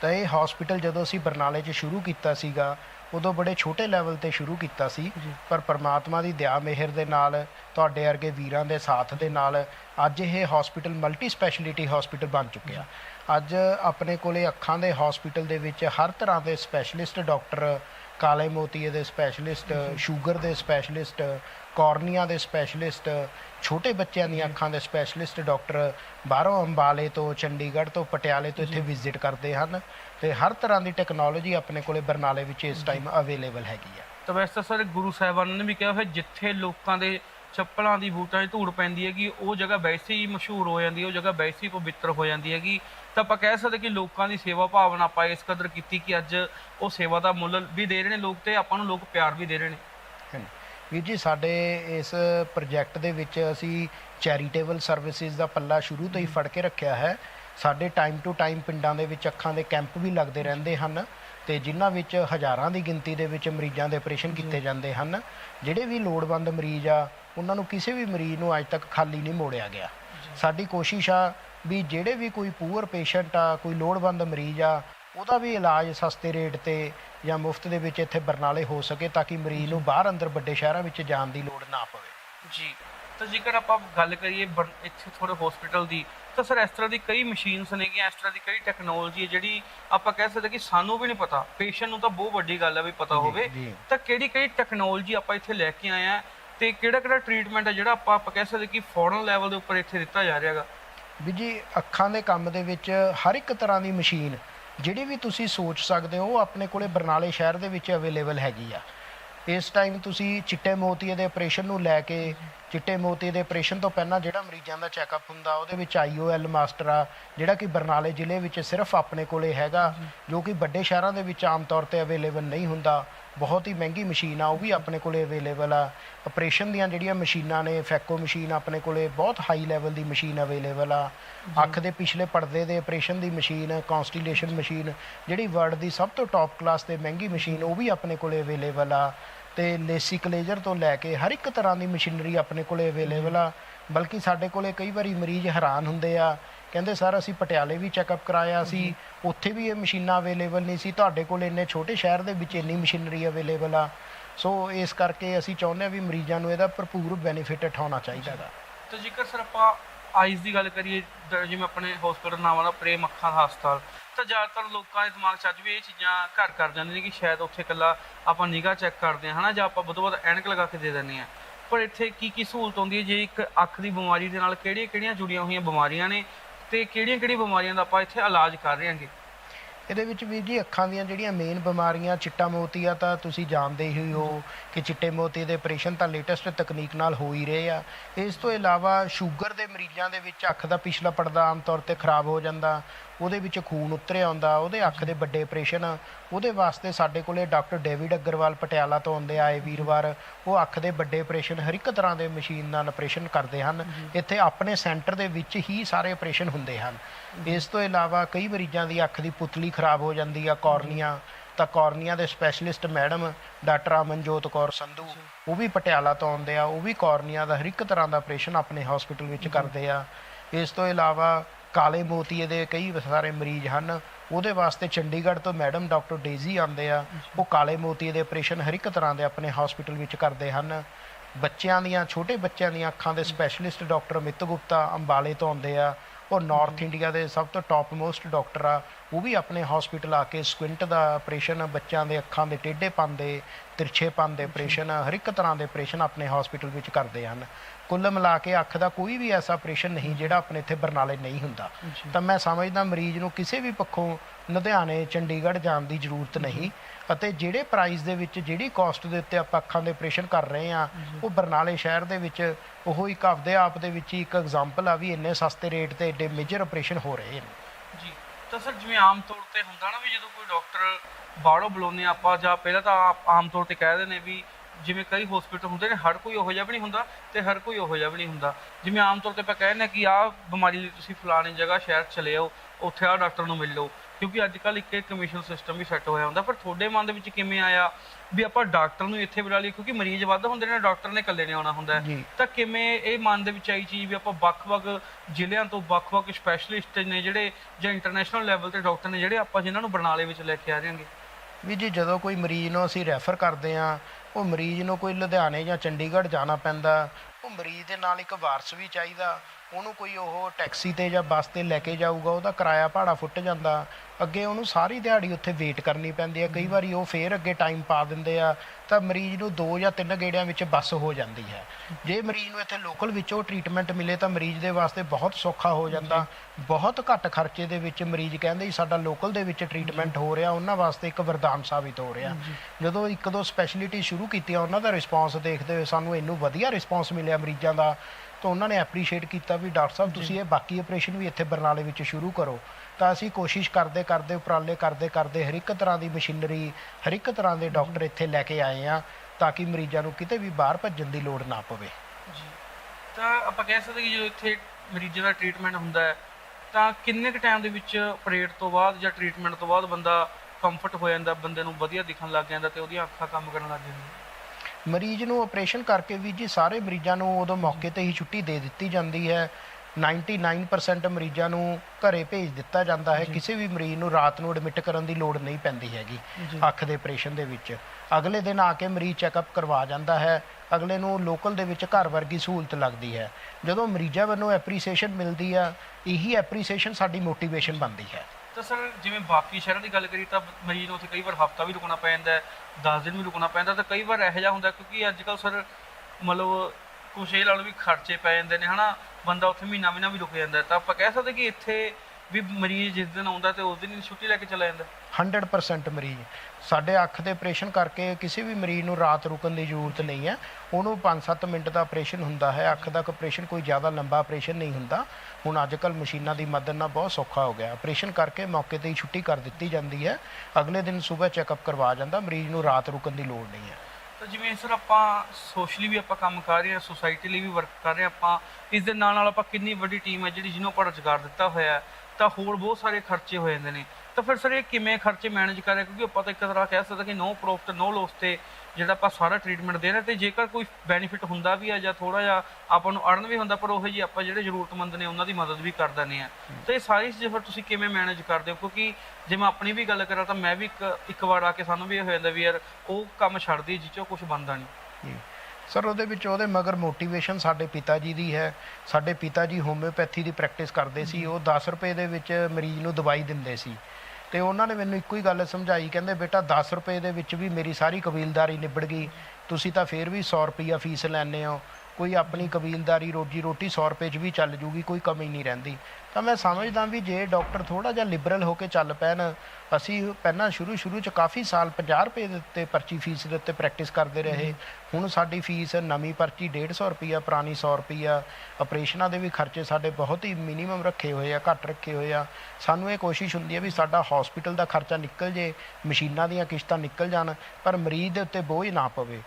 ਤਾਂ ਇਹ ਹਸਪੀਟਲ ਜਦੋਂ ਅਸੀਂ ਬਰਨਾਲੇ 'ਚ ਸ਼ੁਰੂ ਕੀਤਾ ਸੀਗਾ ਉਦੋਂ ਬੜੇ ਛੋਟੇ ਲੈਵਲ ਤੇ ਸ਼ੁਰੂ ਕੀਤਾ ਸੀ। ਪਰ ਪ੍ਰਮਾਤਮਾ ਦੀ ਦਇਆ ਮਿਹਰ ਦੇ ਨਾਲ ਤੁਹਾਡੇ ਵਰਗੇ ਵੀਰਾਂ ਦੇ ਸਾਥ ਦੇ ਨਾਲ ਅੱਜ ਇਹ ਹਸਪੀਟਲ ਮਲਟੀ ਸਪੈਸ਼ਲਿਟੀ ਹਸਪੀਟਲ ਬਣ ਚੁੱਕਿਆ। ਅੱਜ ਆਪਣੇ ਕੋਲੇ ਅੱਖਾਂ ਦੇ ਹਸਪੀਟਲ ਦੇ ਵਿੱਚ ਹਰ ਤਰ੍ਹਾਂ ਦੇ ਸਪੈਸ਼ਲਿਸਟ ਡਾਕਟਰ ਕਾਲੇ ਮੋਤੀਏ ਦੇ ਸਪੈਸ਼ਲਿਸਟ ਸ਼ੂਗਰ ਦੇ ਸਪੈਸ਼ਲਿਸਟ ਕਾਰਨੀਆ ਦੇ ਸਪੈਸ਼ਲਿਸਟ ਛੋਟੇ ਬੱਚਿਆਂ ਦੀਆਂ ਅੱਖਾਂ ਦੇ ਸਪੈਸ਼ਲਿਸਟ ਡਾਕਟਰ ਬਾਹਰੋਂ ਅੰਬਾਲੇ ਤੋਂ, ਚੰਡੀਗੜ੍ਹ ਤੋਂ, ਪਟਿਆਲੇ ਤੋਂ ਇੱਥੇ ਵਿਜ਼ਿਟ ਕਰਦੇ ਹਨ ਤੇ ਹਰ ਤਰ੍ਹਾਂ ਦੀ ਟੈਕਨੋਲੋਜੀ ਆਪਣੇ ਕੋਲੇ ਬਰਨਾਲੇ ਵਿੱਚ ਇਸ ਟਾਈਮ ਅਵੇਲੇਬਲ ਹੈਗੀ ਆ। ਤਾਂ ਵੈਸੇ ਤਾਂ ਸਰ ਗੁਰੂ ਸਾਹਿਬਾਨ ਨੇ ਵੀ ਕਿਹਾ ਹੋਇਆ, ਜਿੱਥੇ ਲੋਕਾਂ ਦੇ ਚੱਪਲਾਂ ਦੀ ਬੂਟਾਂ 'ਚ ਧੂੜ ਪੈਂਦੀ ਹੈਗੀ ਉਹ ਜਗ੍ਹਾ ਵੈਸੇ ਹੀ ਮਸ਼ਹੂਰ ਹੋ ਜਾਂਦੀ ਹੈ ਉਹ ਜਗ੍ਹਾ ਵੈਸੇ ਹੀ ਪਵਿੱਤਰ ਹੋ ਜਾਂਦੀ ਹੈਗੀ। ਤਾਂ ਆਪਾਂ ਕਹਿ ਸਕਦੇ ਕਿ ਲੋਕਾਂ ਦੀ ਸੇਵਾ ਭਾਵਨਾ ਆਪਾਂ ਇਸ ਕਦਰ ਕੀਤੀ ਕਿ ਅੱਜ ਉਹ ਸੇਵਾ ਦਾ ਮੁੱਲ ਵੀ ਦੇ ਰਹੇ ਨੇ ਲੋਕ ਤੇ ਆਪਾਂ ਨੂੰ ਲੋਕ ਪਿਆਰ ਵੀ ਦੇ ਰਹੇ ਨੇ। ਵੀਰ ਜੀ ਸਾਡੇ ਇਸ ਪ੍ਰੋਜੈਕਟ ਦੇ ਵਿੱਚ ਅਸੀਂ ਚੈਰੀਟੇਬਲ ਸਰਵਿਸਿਜ਼ ਦਾ ਪੱਲਾ ਸ਼ੁਰੂ ਤੋਂ ਹੀ ਫੜ ਕੇ ਰੱਖਿਆ ਹੈ। ਸਾਡੇ ਟਾਈਮ ਟੂ ਟਾਈਮ ਪਿੰਡਾਂ ਦੇ ਵਿੱਚ ਅੱਖਾਂ ਦੇ ਕੈਂਪ ਵੀ ਲੱਗਦੇ ਰਹਿੰਦੇ ਹਨ ਤੇ ਜਿਨ੍ਹਾਂ ਵਿੱਚ ਹਜ਼ਾਰਾਂ ਦੀ ਗਿਣਤੀ ਦੇ ਵਿੱਚ ਮਰੀਜ਼ਾਂ ਦੇ ਆਪਰੇਸ਼ਨ ਕੀਤੇ ਜਾਂਦੇ ਹਨ। ਜਿਹੜੇ ਵੀ ਲੋੜਵੰਦ ਮਰੀਜ਼ ਆ ਉਹਨਾਂ ਨੂੰ ਕਿਸੇ ਵੀ ਮਰੀਜ਼ ਨੂੰ ਅੱਜ ਤੱਕ ਖਾਲੀ ਨਹੀਂ ਮੋੜਿਆ ਗਿਆ। ਸਾਡੀ ਕੋਸ਼ਿਸ਼ ਆ ਵੀ ਜਿਹੜੇ ਵੀ ਕੋਈ ਪੂਅਰ ਪੇਸ਼ੈਂਟ ਆ ਕੋਈ ਲੋੜਵੰਦ ਮਰੀਜ਼ ਆ ਉਹਦਾ ਵੀ ਇਲਾਜ ਸਸਤੇ ਰੇਟ ਤੇ ਜਾਂ ਮੁਫਤ ਦੇ ਵਿੱਚ ਇੱਥੇ ਬਰਨਾਲੇ ਹੋ ਸਕੇ ਤਾਂ ਕਿ ਮਰੀਜ਼ ਨੂੰ ਬਾਹਰ ਅੰਦਰ ਵੱਡੇ ਸ਼ਹਿਰਾਂ ਵਿੱਚ ਜਾਣ ਦੀ ਲੋੜ ਨਾ ਪਵੇ। ਜੀ ਤਾਂ ਜੇਕਰ ਆਪਾਂ ਗੱਲ ਕਰੀਏ ਇੱਥੇ ਥੋੜੇ ਹਸਪੀਟਲ ਦੀ ਤਾਂ ਸਰ ਇਸ ਤਰ੍ਹਾਂ ਦੀ ਕਈ ਮਸ਼ੀਨਸ ਨੇਗੀਆਂ ਇਸ ਤਰ੍ਹਾਂ ਦੀ ਕਈ ਟੈਕਨੋਲੋਜੀ ਹੈ ਜਿਹੜੀ ਆਪਾਂ ਕਹਿ ਸਕਦੇ ਕਿ ਸਾਨੂੰ ਵੀ ਨਹੀਂ ਪਤਾ। ਪੇਸ਼ੈਂਟ ਨੂੰ ਤਾਂ ਬਹੁਤ ਵੱਡੀ ਗੱਲ ਹੈ ਵੀ ਪਤਾ ਹੋਵੇ। ਤਾਂ ਕਿਹੜੀ ਕਿਹੜੀ ਟੈਕਨੋਲੋਜੀ ਆਪਾਂ ਇੱਥੇ ਲੈ ਕੇ ਆਏ ਆ ਤੇ ਕਿਹੜਾ ਕਿਹੜਾ ਟ੍ਰੀਟਮੈਂਟ ਹੈ ਜਿਹੜਾ ਆਪਾਂ ਆਪਾਂ ਕਹਿ ਸਕਦੇ ਕਿ ਫੋਰਨ ਲੈਵਲ ਦੇ ਉੱਪਰ ਇੱਥੇ ਦਿੱਤਾ ਜਾ ਰਿਹਾ ਵੀ ਜੀ, ਅੱਖਾਂ ਦੇ ਕੰਮ ਦੇ ਵਿੱਚ ਹਰ ਇੱਕ ਤਰ੍ਹਾਂ ਦੀ ਮਸ਼ੀਨ, ਜਿਹੜੀ ਵੀ ਤੁਸੀਂ ਸੋਚ ਸਕਦੇ ਹੋ, ਉਹ ਆਪਣੇ ਕੋਲੇ ਬਰਨਾਲੇ ਸ਼ਹਿਰ ਦੇ ਵਿੱਚ ਅਵੇਲੇਬਲ ਹੈਗੀ ਆ। ਇਸ ਟਾਈਮ ਤੁਸੀਂ ਚਿੱਟੇ ਮੋਤੀਏ ਦੇ ਆਪਰੇਸ਼ਨ ਨੂੰ ਲੈ ਕੇ, ਚਿੱਟੇ ਮੋਤੀਏ ਦੇ ਆਪਰੇਸ਼ਨ ਤੋਂ ਪਹਿਲਾਂ ਜਿਹੜਾ ਮਰੀਜ਼ਾਂ ਦਾ ਚੈੱਕਅਪ ਹੁੰਦਾ, ਉਹਦੇ ਵਿੱਚ ਆਈਓਐਲ ਮਾਸਟਰ ਆ, ਜਿਹੜਾ ਕਿ ਬਰਨਾਲੇ ਜ਼ਿਲ੍ਹੇ ਵਿੱਚ ਸਿਰਫ ਆਪਣੇ ਕੋਲੇ ਹੈਗਾ, ਜੋ ਕਿ ਵੱਡੇ ਸ਼ਹਿਰਾਂ ਦੇ ਵਿੱਚ ਆਮ ਤੌਰ ਤੇ ਅਵੇਲੇਬਲ ਨਹੀਂ ਹੁੰਦਾ। ਬਹੁਤ ਹੀ ਮਹਿੰਗੀ ਮਸ਼ੀਨ ਆ ਉਹ ਵੀ ਆਪਣੇ ਕੋਲੇ ਅਵੇਲੇਬਲ ਆ। ਆਪਰੇਸ਼ਨ ਦੀਆਂ ਜਿਹੜੀਆਂ ਮਸ਼ੀਨਾਂ ਨੇ ਫੈਕੋ ਮਸ਼ੀਨ ਆਪਣੇ ਕੋਲੇ ਬਹੁਤ ਹਾਈ ਲੈਵਲ ਦੀ ਮਸ਼ੀਨ ਅਵੇਲੇਬਲ ਆ। ਅੱਖ ਦੇ ਪਿਛਲੇ ਪਰਦੇ ਦੇ ਆਪਰੇਸ਼ਨ ਦੀ ਮਸ਼ੀਨ ਕਨਸਟੀਲੇਸ਼ਨ ਮਸ਼ੀਨ ਜਿਹੜੀ ਵਰਲਡ ਦੀ ਸਭ ਤੋਂ ਟੌਪ ਕਲਾਸ ਤੇ ਮਹਿੰਗੀ ਮਸ਼ੀਨ ਉਹ ਵੀ ਆਪਣੇ ਕੋਲੇ ਅਵੇਲੇਬਲ ਆ। ਤੇ ਲੇਸਿਕ ਲੇਜ਼ਰ ਤੋਂ ਲੈ ਕੇ ਹਰ ਇੱਕ ਤਰ੍ਹਾਂ ਦੀ ਮਸ਼ੀਨਰੀ ਆਪਣੇ ਕੋਲੇ ਅਵੇਲੇਬਲ ਆ। ਬਲਕਿ ਸਾਡੇ ਕੋਲੇ ਕਈ ਵਾਰੀ ਮਰੀਜ਼ ਹੈਰਾਨ ਹੁੰਦੇ ਆ ਕਹਿੰਦੇ ਸਰ ਅਸੀਂ ਪਟਿਆਲੇ ਵੀ ਚੈੱਕਅਪ ਕਰਾਇਆ ਸੀ। ਉੱਥੇ ਵੀ ਇਹ ਮਸ਼ੀਨਾਂ ਅਵੇਲੇਬਲ ਨਹੀਂ ਸੀ। ਤੁਹਾਡੇ ਕੋਲ ਇੰਨੇ ਛੋਟੇ ਸ਼ਹਿਰ ਦੇ ਵਿੱਚ ਇੰਨੀ ਮਸ਼ੀਨਰੀ ਅਵੇਲੇਬਲ ਆ। ਸੋ ਇਸ ਕਰਕੇ ਅਸੀਂ ਚਾਹੁੰਦੇ ਆ ਵੀ ਮਰੀਜ਼ਾਂ ਨੂੰ ਇਹਦਾ ਭਰਪੂਰ ਬੈਨੀਫਿਟ ਉਠਾਉਣਾ ਚਾਹੀਦਾ ਹੈ ਤਾਂ ਜੇਕਰ ਸਰ ਆਪਾਂ ਆਈਜ਼ ਦੀ ਗੱਲ ਕਰੀਏ ਜਿਵੇਂ ਆਪਣੇ ਹਸਪੀਟਲ ਨਾਮ ਦਾ ਪ੍ਰੇਮ ਅੱਖਾਂ ਦਾ ਹਸਪਤਾਲ ਤਾਂ ਜ਼ਿਆਦਾਤਰ ਲੋਕਾਂ ਦੇ ਦਿਮਾਗ 'ਚ ਅੱਜ ਵੀ ਇਹ ਚੀਜ਼ਾਂ ਘਰ ਕਰ ਜਾਂਦੀਆਂ ਨੇ ਕਿ ਸ਼ਾਇਦ ਉੱਥੇ ਇਕੱਲਾ ਆਪਾਂ ਨਿਗਾਹ ਚੈੱਕ ਕਰਦੇ ਹਾਂ ਹਨਾ? ਜਾਂ ਆਪਾਂ ਵੱਧ ਐਨਕ ਲਗਾ ਕੇ ਦੇ ਦਿੰਦੇ ਹਾਂ। ਪਰ ਇੱਥੇ ਕੀ ਕੀ ਸਹੂਲਤ ਹੁੰਦੀ ਹੈ? ਜੇ ਇੱਕ ਅੱਖ ਦੀ ਬਿਮਾਰੀ ਦੇ ਨਾਲ ਕਿਹੜੀਆਂ ਕਿਹੜੀਆਂ ਜੁੜੀਆਂ ਹੋਈਆਂ ਬਿਮਾਰੀਆਂ ਨੇ ਤੇ ਕਿਹੜੀਆਂ ਕਿਹੜੀਆਂ ਬਿਮਾਰੀਆਂ ਦਾ ਆਪਾਂ ਇੱਥੇ ਇਲਾਜ ਕਰ ਰਹੇ ਹਾਂਗੇ? ਇਹਦੇ ਵਿੱਚ ਵੀਰ ਜੀ, ਅੱਖਾਂ ਦੀਆਂ ਜਿਹੜੀਆਂ ਮੇਨ ਬਿਮਾਰੀਆਂ, ਚਿੱਟਾ ਮੋਤੀ ਆ ਤਾਂ ਤੁਸੀਂ ਜਾਣਦੇ ਹੀ ਹੋ ਕਿ ਚਿੱਟੇ ਮੋਤੀ ਦੇ ਆਪਰੇਸ਼ਨ ਤਾਂ ਲੇਟੈਸਟ ਤਕਨੀਕ ਨਾਲ ਹੋ ਹੀ ਰਹੇ ਆ। ਇਸ ਤੋਂ ਇਲਾਵਾ ਸ਼ੂਗਰ ਦੇ ਮਰੀਜ਼ਾਂ ਦੇ ਵਿੱਚ ਅੱਖ ਦਾ ਪਿਛਲਾ ਪਰਦਾ ਆਮ ਤੌਰ ਤੇ ਖਰਾਬ ਹੋ ਜਾਂਦਾ ਉਹਦੇ ਵਿੱਚ ਖੂਨ ਉਤਰਿਆ ਹੁੰਦਾ ਉਹਦੇ ਅੱਖ ਦੇ ਵੱਡੇ ਆਪਰੇਸ਼ਨ ਉਹਦੇ ਵਾਸਤੇ ਸਾਡੇ ਕੋਲੇ ਡਾਕਟਰ ਡੇਵਿਡ ਅਗਰਵਾਲ ਪਟਿਆਲਾ ਤੋਂ ਆਉਂਦੇ ਆਏ ਵੀਰਵਾਰ ਉਹ ਅੱਖ ਦੇ ਵੱਡੇ ਆਪਰੇਸ਼ਨ ਹਰ ਇੱਕ ਤਰ੍ਹਾਂ ਦੇ ਮਸ਼ੀਨ ਨਾਲ ਆਪਰੇਸ਼ਨ ਕਰਦੇ ਹਨ। ਇੱਥੇ ਆਪਣੇ ਸੈਂਟਰ ਦੇ ਵਿੱਚ ਹੀ ਸਾਰੇ ਆਪਰੇਸ਼ਨ ਹੁੰਦੇ ਹਨ। ਇਸ ਤੋਂ ਇਲਾਵਾ ਕਈ ਮਰੀਜ਼ਾਂ ਦੀ ਅੱਖ ਦੀ ਪੁਤਲੀ ਖਰਾਬ ਹੋ ਜਾਂਦੀ ਆ ਕਾਰਨੀਆ ਤਾਂ ਕਾਰਨੀਆ ਦੇ specialist madam doctor Amanjot Kaur Sandhu ਉਹ ਵੀ ਪਟਿਆਲਾ ਤੋਂ ਆਉਂਦੇ ਆ ਉਹ ਵੀ ਕਾਰਨੀਆ ਦਾ ਹਰ ਇੱਕ ਤਰ੍ਹਾਂ ਦਾ ਆਪਰੇਸ਼ਨ ਆਪਣੇ ਹਸਪੀਟਲ ਵਿੱਚ ਕਰਦੇ ਆ। ਇਸ ਤੋਂ ਇਲਾਵਾ ਕਾਲੇ ਮੋਤੀਏ ਦੇ ਕਈ ਸਾਰੇ ਮਰੀਜ਼ ਹਨ। ਉਹਦੇ ਵਾਸਤੇ ਚੰਡੀਗੜ੍ਹ ਤੋਂ ਮੈਡਮ ਡਾਕਟਰ ਡੇਜ਼ੀ ਆਉਂਦੇ ਆ। ਉਹ ਕਾਲੇ ਮੋਤੀਏ ਦੇ ਆਪਰੇਸ਼ਨ ਹਰ ਇੱਕ ਤਰ੍ਹਾਂ ਦੇ ਆਪਣੇ ਹਸਪੀਟਲ ਵਿੱਚ ਕਰਦੇ ਹਨ। ਬੱਚਿਆਂ ਦੀਆਂ, ਛੋਟੇ ਬੱਚਿਆਂ ਦੀਆਂ ਅੱਖਾਂ ਦੇ ਸਪੈਸ਼ਲਿਸਟ ਡਾਕਟਰ ਅਮਿਤ ਗੁਪਤਾ ਅੰਬਾਲੇ ਤੋਂ ਆਉਂਦੇ ਆ। ਉਹ ਨਾਰਥ ਇੰਡੀਆ ਦੇ ਸਭ ਤੋਂ ਟੌਪ ਮੋਸਟ ਡਾਕਟਰ ਆ ਉਹ ਵੀ ਆਪਣੇ ਹਸਪੀਟਲ ਆ ਕੇ ਸਕੁਇੰਟ ਦਾ ਆਪਰੇਸ਼ਨ ਬੱਚਿਆਂ ਦੇ ਅੱਖਾਂ ਦੇ ਟੇਢੇਪਨ ਦੇ ਤਿਰਛੇਪਨ ਦੇ ਆਪਰੇਸ਼ਨ ਹਰ ਇੱਕ ਤਰ੍ਹਾਂ ਦੇ ਆਪਰੇਸ਼ਨ ਆਪਣੇ ਹਸਪੀਟਲ ਵਿੱਚ ਕਰਦੇ ਹਨ। ਕੁੱਲ ਮਿਲਾ ਕੇ ਅੱਖ ਦਾ ਕੋਈ ਵੀ ਐਸਾ ਆਪਰੇਸ਼ਨ ਨਹੀਂ ਜਿਹੜਾ ਆਪਣੇ ਇੱਥੇ ਬਰਨਾਲੇ ਨਹੀਂ ਹੁੰਦਾ। ਤਾਂ ਮੈਂ ਸਮਝਦਾ ਮਰੀਜ਼ ਨੂੰ ਕਿਸੇ ਵੀ ਪੱਖੋਂ ਲੁਧਿਆਣੇ ਚੰਡੀਗੜ੍ਹ ਜਾਣ ਦੀ ਜ਼ਰੂਰਤ ਨਹੀਂ। ਅਤੇ ਜਿਹੜੇ ਪ੍ਰਾਈਸ ਦੇ ਵਿੱਚ ਜਿਹੜੀ ਕਾਸਟ ਦੇ ਉੱਤੇ ਆਪਾਂ ਅੱਖਾਂ ਦੇ ਆਪਰੇਸ਼ਨ ਕਰ ਰਹੇ ਆ ਉਹ ਬਰਨਾਲੇ ਸ਼ਹਿਰ ਦੇ ਵਿੱਚ ਉਹ ਇੱਕ ਆਪਦੇ ਆਪ ਦੇ ਵਿੱਚ ਹੀ ਇੱਕ ਐਗਜ਼ਾਮਪਲ ਆ ਵੀ ਇੰਨੇ ਸਸਤੇ ਰੇਟ ਤੇ ਏਡੇ ਮੇਜਰ ਆਪਰੇਸ਼ਨ ਹੋ ਰਹੇ ਨੇ। ਜੀ। ਤਾਂ ਸਰ ਜਿਵੇਂ ਆਮ ਤੌਰ ਤੇ ਹੁੰਦਾ ਨਾ ਵੀ ਜਦੋਂ ਕੋਈ ਡਾਕਟਰ ਬਾਹਰੋਂ ਬੁਲਾਉਂਦੇ ਆਪਾਂ ਜਾਂ ਪਹਿਲਾਂ ਤਾਂ ਆਮ ਤੌਰ ਤੇ ਕਹਿ ਦਿੰਦੇ ਵੀ ਜਿਵੇਂ ਕਈ ਹਸਪੀਟਲ ਹੁੰਦੇ ਨੇ ਹਰ ਕੋਈ ਉਹੋ ਜਿਹਾ ਵੀ ਨਹੀਂ ਹੁੰਦਾ ਤੇ ਹਰ ਕੋਈ ਉਹੋ ਜਿਹਾ ਵੀ ਨਹੀਂ ਹੁੰਦਾ। ਜਿਵੇਂ ਆਮ ਤੌਰ ਤੇ ਆਪਾਂ ਕਹਿੰਦੇ ਹਾਂ ਕਿ ਆਹ ਬਿਮਾਰੀ ਲਈ ਤੁਸੀਂ ਫਲਾਣੀ ਜਗ੍ਹਾ ਸ਼ਹਿਰ ਚਲੇ ਆਓ ਉੱਥੇ ਆਹ ਡਾਕਟਰ ਨੂੰ ਮਿਲ ਲਓ। ਕਿਉਂਕਿ ਅੱਜ ਕੱਲ ਇੱਕ ਕਮਿਸ਼ਨ ਸਿਸਟਮ ਵੀ ਸੈੱਟ ਹੋਇਆ ਹੁੰਦਾ ਪਰ ਤੁਹਾਡੇ ਮਨ ਦੇ ਵਿੱਚ ਕਿਵੇਂ ਆਇਆ ਵੀ ਆਪਾਂ ਡਾਕਟਰ ਨੂੰ ਇੱਥੇ ਬੁਲਾ ਲਈਏ? ਕਿਉਂਕਿ ਮਰੀਜ਼ ਵੱਧ ਹੁੰਦੇ ਨੇ ਡਾਕਟਰ ਨੇ ਇਕੱਲੇ ਨੇ ਆਉਣਾ ਹੁੰਦਾ। ਤਾਂ ਕਿਵੇਂ ਇਹ ਮਨ ਦੇ ਵਿੱਚ ਆਈ ਚੀਜ਼ ਵੀ ਆਪਾਂ ਵੱਖ-ਵੱਖ ਜ਼ਿਲ੍ਹਿਆਂ ਤੋਂ ਵੱਖ-ਵੱਖ ਸਪੈਸ਼ਲਿਸਟ ਨੇ ਜਿਹੜੇ ਜਾਂ ਇੰਟਰਨੈਸ਼ਨਲ ਲੈਵਲ ਤੇ ਡਾਕਟਰ ਨੇ ਜਿਹੜੇ ਆਪਾਂ ਜਿਨ੍ਹਾਂ ਨੂੰ ਬਰਨਾਲੇ ਵਿੱਚ ਲੈ ਕੇ ਆ ਰਹੇ ਹਾਂਗੇ? ਵੀ ਜੀ ਜਦੋਂ ਕੋਈ ਮਰੀਜ਼ ਨੂੰ ਅਸੀਂ ਰੈਫਰ ਕਰਦੇ ਆ ਉਹ ਮਰੀਜ਼ ਨੂੰ ਕੋਈ ਲੁਧਿਆਣੇ ਜਾਂ ਚੰਡੀਗੜ੍ਹ ਜਾਣਾ ਪੈਂਦਾ ਉਹ ਮਰੀਜ਼ ਦੇ ਨਾਲ ਇੱਕ ਵਾਰਸ ਵੀ ਚਾਹੀਦਾ ਉਹਨੂੰ ਕੋਈ ਉਹ ਟੈਕਸੀ ਤੇ ਜਾਂ ਬੱਸ ਤੇ ਲੈ ਕੇ ਜਾਊਗਾ ਉਹਦਾ ਕਿਰਾਇਆ ਭਾੜਾ ਫੁੱਟ ਜਾਂਦਾ। ਅੱਗੇ ਉਹਨੂੰ ਸਾਰੀ ਦਿਹਾੜੀ ਉੱਥੇ ਵੇਟ ਕਰਨੀ ਪੈਂਦੀ ਹੈ ਕਈ ਵਾਰੀ ਉਹ ਫੇਰ ਅੱਗੇ ਟਾਈਮ ਪਾ ਦਿੰਦੇ ਆ ਤਾਂ ਮਰੀਜ਼ ਨੂੰ ਦੋ ਜਾਂ ਤਿੰਨ ਗੇੜਿਆਂ ਵਿੱਚ ਬੱਸ ਹੋ ਜਾਂਦੀ ਹੈ। ਜੇ ਮਰੀਜ਼ ਨੂੰ ਇੱਥੇ ਲੋਕਲ ਵਿੱਚੋਂ ਟ੍ਰੀਟਮੈਂਟ ਮਿਲੇ ਤਾਂ ਮਰੀਜ਼ ਦੇ ਵਾਸਤੇ ਬਹੁਤ ਸੌਖਾ ਹੋ ਜਾਂਦਾ। ਬਹੁਤ ਘੱਟ ਖਰਚੇ ਦੇ ਵਿੱਚ ਮਰੀਜ਼ ਕਹਿੰਦੇ ਸਾਡਾ ਲੋਕਲ ਦੇ ਵਿੱਚ ਟ੍ਰੀਟਮੈਂਟ ਹੋ ਰਿਹਾ ਉਹਨਾਂ ਵਾਸਤੇ ਇੱਕ ਵਰਦਾਨ ਸਾਬਿਤ ਹੋ ਰਿਹਾ। ਜਦੋਂ ਇੱਕ ਦੋ ਸਪੈਸ਼ਲਿਟੀ ਸ਼ੁਰੂ ਕੀਤੀਆਂ ਉਹਨਾਂ ਦਾ ਰਿਸਪਾਂਸ ਦੇਖਦੇ ਹੋਏ ਸਾਨੂੰ ਇੰਨੂੰ ਵਧੀਆ ਰਿਸਪਾਂਸ ਮਿਲਿਆ ਮਰੀਜ਼ਾਂ ਦਾ। ਤਾਂ ਉਹਨਾਂ ਨੇ ਐਪਰੀਸ਼ੀਏਟ ਕੀਤਾ ਵੀ ਡਾਕਟਰ ਸਾਹਿਬ ਤੁਸੀਂ ਇਹ ਬਾਕੀ ਆਪਰੇਸ਼ਨ ਵੀ ਇੱਥੇ ਬਰਨਾਲੇ ਵਿੱਚ ਸ਼ੁਰੂ ਕਰੋ। ਤਾਂ ਅਸੀਂ ਕੋਸ਼ਿਸ਼ ਕਰਦੇ ਕਰਦੇ ਉਪਰਾਲੇ ਕਰਦੇ ਕਰਦੇ ਹਰ ਇੱਕ ਤਰ੍ਹਾਂ ਦੀ ਮਸ਼ੀਨਰੀ ਹਰ ਇੱਕ ਤਰ੍ਹਾਂ ਦੇ ਡਾਕਟਰ ਇੱਥੇ ਲੈ ਕੇ ਆਏ ਆ ਤਾਂ ਕਿ ਮਰੀਜ਼ਾਂ ਨੂੰ ਕਿਤੇ ਵੀ ਬਾਹਰ ਭੱਜਣ ਦੀ ਲੋੜ ਨਾ ਪਵੇ। ਜੀ। ਤਾਂ ਆਪਾਂ ਕਹਿ ਸਕਦੇ ਕਿ ਜਦੋਂ ਇੱਥੇ ਮਰੀਜ਼ਾਂ ਦਾ ਟ੍ਰੀਟਮੈਂਟ ਹੁੰਦਾ ਹੈ ਤਾਂ ਕਿੰਨੇ ਕੁ ਟਾਈਮ ਦੇ ਵਿੱਚ ਆਪਰੇਟ ਤੋਂ ਬਾਅਦ ਜਾਂ ਟ੍ਰੀਟਮੈਂਟ ਤੋਂ ਬਾਅਦ ਬੰਦਾ ਕੰਫਰਟ ਹੋ ਜਾਂਦਾ ਬੰਦੇ ਨੂੰ ਵਧੀਆ ਦਿਖਣ ਲੱਗ ਜਾਂਦਾ ਤੇ ਉਹਦੀਆਂ ਅੱਖਾਂ ਕੰਮ ਕਰਨ ਲੱਗ ਜਾਂਦੀਆਂ? ਮਰੀਜ਼ ਨੂੰ ਆਪਰੇਸ਼ਨ ਕਰਕੇ ਵੀ ਜੀ ਸਾਰੇ ਮਰੀਜ਼ਾਂ ਨੂੰ ਉਦੋਂ ਮੌਕੇ ਤੇ ਹੀ ਛੁੱਟੀ ਦੇ ਦਿੱਤੀ ਜਾਂਦੀ ਹੈ। 99% ਮਰੀਜ਼ਾਂ ਨੂੰ ਘਰੇ ਭੇਜ ਦਿੱਤਾ ਜਾਂਦਾ ਹੈ। ਕਿਸੇ ਵੀ ਮਰੀਜ਼ ਨੂੰ ਰਾਤ ਨੂੰ ਐਡਮਿਟ ਕਰਨ ਦੀ ਲੋੜ ਨਹੀਂ ਪੈਂਦੀ ਹੈਗੀ। ਅੱਖ ਦੇ ਆਪਰੇਸ਼ਨ ਦੇ ਵਿੱਚ। ਅਗਲੇ ਦਿਨ ਆ ਕੇ ਮਰੀਜ਼ ਚੈੱਕਅਪ ਕਰਵਾ ਜਾਂਦਾ ਹੈ। ਅਗਲੇ ਨੂੰ ਲੋਕਲ ਦੇ ਵਿੱਚ ਘਰ ਵਰਗੀ ਸਹੂਲਤ ਲੱਗਦੀ ਹੈ। ਜਦੋਂ ਮਰੀਜ਼ਾਂ ਵੱਲੋਂ ਐਪਰੀਸੀਏਸ਼ਨ ਮਿਲਦੀ ਆ ਇਹੀ ਐਪਰੀਸੀਏਸ਼ਨ ਸਾਡੀ ਮੋਟੀਵੇਸ਼ਨ ਬਣਦੀ ਹੈ। ਤਾਂ ਸਰ, ਜਿਵੇਂ ਬਾਕੀ ਸ਼ਹਿਰਾਂ ਦੀ ਗੱਲ ਕਰੀ ਤਾਂ ਮਰੀਜ਼ ਨੂੰ ਉੱਥੇ ਕਈ ਵਾਰ ਹਫਤਾ ਵੀ ਰੁਕਣਾ ਪੈ ਜਾਂਦਾ ਹੈ 10 ਦਿਨ ਵੀ ਰੁਕਣਾ ਪੈਂਦਾ ਤਾਂ ਕਈ ਵਾਰ ਇਹੋ ਜਿਹਾ ਹੁੰਦਾ ਕਿਉਂਕਿ ਅੱਜ ਕੱਲ ਸਰ, ਮਤਲਬ ਕੁਛ ਇਹ ਲਾ ਲਓ ਵੀ ਖਰਚੇ ਪੈ ਜਾਂਦੇ ਨੇ, ਹਨਾ, ਬੰਦਾ ਉੱਥੇ ਮਹੀਨਾ ਮਹੀਨਾ ਵੀ ਰੁਕ ਜਾਂਦਾ ਤਾਂ ਆਪਾਂ ਕਹਿ ਸਕਦੇ ਕਿ ਇੱਥੇ ਵੀ ਮਰੀਜ਼ ਜਿਸ ਦਿਨ ਆਉਂਦਾ ਤੇ ਉਸ ਦਿਨ ਹੀ ਛੁੱਟੀ ਲੈ ਕੇ ਚਲਾ ਜਾਂਦਾ। 100% ਮਰੀਜ਼। ਸਾਡੇ ਅੱਖ ਦੇ ਆਪਰੇਸ਼ਨ ਕਰਕੇ ਕਿਸੇ ਵੀ ਮਰੀਜ਼ ਨੂੰ ਰਾਤ ਰੁਕਣ ਦੀ ਜ਼ਰੂਰਤ ਨਹੀਂ ਹੈ। ਉਹਨੂੰ 5-7 ਮਿੰਟ ਦਾ ਆਪਰੇਸ਼ਨ ਹੁੰਦਾ ਹੈ। ਅੱਖ ਦਾ ਆਪਰੇਸ਼ਨ ਕੋਈ ਜ਼ਿਆਦਾ ਲੰਬਾ ਆਪਰੇਸ਼ਨ ਨਹੀਂ ਹੁੰਦਾ। ਹੁਣ ਅੱਜ ਕੱਲ ਮਸ਼ੀਨਾਂ ਦੀ ਮਦਦ ਨਾਲ ਬਹੁਤ ਸੌਖਾ ਹੋ ਗਿਆ। ਆਪਰੇਸ਼ਨ ਕਰਕੇ ਮੌਕੇ ਤੇ ਹੀ ਛੁੱਟੀ ਕਰ ਦਿੱਤੀ ਜਾਂਦੀ ਹੈ। ਅਗਲੇ ਦਿਨ ਸਵੇਰ ਚੈੱਕਅਪ ਕਰਵਾ ਜਾਂਦਾ। ਮਰੀਜ਼ ਨੂੰ ਰਾਤ ਰੁਕਣ ਦੀ ਲੋੜ ਨਹੀਂ ਹੈ। ਤਾਂ ਜਿਵੇਂ ਸਰ ਆਪਾਂ ਸੋਸ਼ਲੀ ਵੀ ਆਪਾਂ ਕੰਮ ਕਰ ਰਹੇ ਹਾਂ ਸੋਸਾਇਟੀ ਲਈ ਵੀ ਵਰਕ ਕਰ ਰਹੇ ਹਾਂ ਆਪਾਂ ਇਸ ਦੇ ਨਾਲ ਨਾਲ ਆਪਾਂ ਕਿੰਨੀ ਵੱਡੀ ਟੀਮ ਹੈ ਜਿਹੜੀ ਜਿਹਨੂੰ ਆਪਾਂ ਰੁਜ਼ਗਾਰ ਦਿੱਤਾ ਹੋਇਆ ਹੈ, ਤਾਂ ਹੋਰ ਬਹੁਤ ਸਾਰੇ ਖਰਚੇ ਹੋ ਜਾਂਦੇ ਨੇ। ਤਾਂ ਫਿਰ ਸਰ ਇਹ ਕਿਵੇਂ ਖਰਚੇ ਮੈਨੇਜ ਕਰ? ਰਹੇ ਕਿਉਂਕਿ ਆਪਾਂ ਤਾਂ ਇੱਕ ਤਰ੍ਹਾਂ ਕਹਿ ਸਕਦੇ ਕਿ ਨੋ ਪ੍ਰੋਫਿਟ ਨੋ ਲੋਸ ਤੇ ਜਿਹੜਾ ਆਪਾਂ ਸਾਰਾ ਟ੍ਰੀਟਮੈਂਟ ਦੇ ਰਹੇ ਤੇ ਜੇਕਰ ਕੋਈ ਬੈਨੀਫਿਟ ਹੁੰਦਾ ਵੀ ਹੈ ਜਾਂ ਥੋੜਾ ਜਿਹਾ ਆਪਾਂ ਨੂੰ ਅੜਨ ਵੀ ਹੁੰਦਾ, ਪਰ ਉਹ ਜੀ ਆਪਾਂ ਜਿਹੜੇ ਜ਼ਰੂਰਤਮੰਦ ਨੇ ਉਹਨਾਂ ਦੀ ਮਦਦ ਵੀ ਕਰ ਦਿੰਦੇ ਆ ਤੇ ਇਹ ਸਾਰੀ ਚੀਜ਼ਾਂ ਫਿਰ ਤੁਸੀਂ ਕਿਵੇਂ ਮੈਨੇਜ ਕਰਦੇ ਹੋ? ਕਿਉਂਕਿ ਜੇ ਮੈਂ ਆਪਣੀ ਵੀ ਗੱਲ ਕਰਾਂ ਤਾਂ ਮੈਂ ਵੀ ਇੱਕ ਇੱਕ ਵਾਰ ਆ ਕੇ ਸਾਨੂੰ ਵੀ ਇਹ ਹੋ ਜਾਂਦਾ ਵੀ ਯਾਰ ਉਹ ਕੰਮ ਛੱਡਦੀ ਜਿਹ ਚੋਂ ਕੁਝ ਬਣਦਾ ਨਹੀਂ। ਸਰ, ਉਹਦੇ ਵਿੱਚ ਉਹਦੇ ਮਗਰ ਮੋਟੀਵੇਸ਼ਨ ਸਾਡੇ ਪਿਤਾ ਜੀ ਦੀ ਹੈ। ਸਾਡੇ ਪਿਤਾ ਜੀ ਹੋਮਿਓਪੈਥੀ ਦੀ ਪ੍ਰੈਕਟਿਸ ਕਰਦੇ ਸੀ। ਉਹ 10 ਰੁਪਏ ਦੇ ਵਿੱਚ ਮਰੀਜ਼ ਨੂੰ ਦਵਾਈ ਦਿੰਦੇ ਸੀ। ਤੇ ਉਹਨਾਂ ਨੇ ਮੈਨੂੰ ਇੱਕੋ ਹੀ ਗੱਲ ਸਮਝਾਈ। ਕਹਿੰਦੇ, ਬੇਟਾ 10 ਰੁਪਏ ਦੇ ਵਿੱਚ ਵੀ ਮੇਰੀ ਸਾਰੀ ਕਬੀਲਦਾਰੀ ਨਿਬੜ ਗਈ। ਤੁਸੀਂ ਤਾਂ ਫੇਰ ਵੀ 100 ਰੁਪਈਆ ਫੀਸ ਲੈਂਦੇ ਹੋ। ਕੋਈ ਆਪਣੀ ਕਬੀਲਦਾਰੀ ਰੋਜੀ ਰੋਟੀ 100 ਰੁਪਏ 'ਚ ਵੀ ਚੱਲ ਜੂਗੀ, ਕੋਈ ਕਮੀ ਨਹੀਂ ਰਹਿੰਦੀ। ਤਾਂ ਮੈਂ ਸਮਝਦਾ ਵੀ ਜੇ ਡਾਕਟਰ ਥੋੜਾ ਜਿਹਾ ਲਿਬਰਲ ਹੋ ਕੇ ਚੱਲ ਪੈਣ, ਅਸੀਂ ਪਹਿਲਾਂ ਸ਼ੁਰੂ ਸ਼ੁਰੂ 'ਚ ਕਾਫੀ ਸਾਲ 50 ਰੁਪਏ ਦੇ ਉੱਤੇ ਪਰਚੀ ਫੀਸ ਦੇ ਉੱਤੇ ਪ੍ਰੈਕਟਿਸ ਕਰਦੇ ਰਹੇ। ਹੁਣ ਸਾਡੀ ਫੀਸ ਨਵੀਂ ਪਰਚੀ 150 ਰੁਪਈਆ, ਪੁਰਾਣੀ 100 ਰੁਪਈਆ, ਆਪਰੇਸ਼ਨਾਂ ਦੇ ਵੀ ਖਰਚੇ ਸਾਡੇ ਬਹੁਤ ਹੀ ਮਿਨੀਮਮ ਰੱਖੇ ਹੋਏ ਆ, ਘੱਟ ਰੱਖੇ ਹੋਏ ਆ। ਸਾਨੂੰ ਇਹ ਕੋਸ਼ਿਸ਼ ਹੁੰਦੀ ਹੈ ਵੀ ਸਾਡਾ ਹਸਪੀਟਲ ਦਾ ਖਰਚਾ ਨਿਕਲ ਜੇ, ਮਸ਼ੀਨਾਂ ਦੀਆਂ ਕਿਸ਼ਤਾਂ ਨਿਕਲ ਜਾਣ, ਪਰ ਮਰੀਜ਼ ਦੇ ਉੱਤੇ ਬੋਝ ਨਾ ਪਵੇ।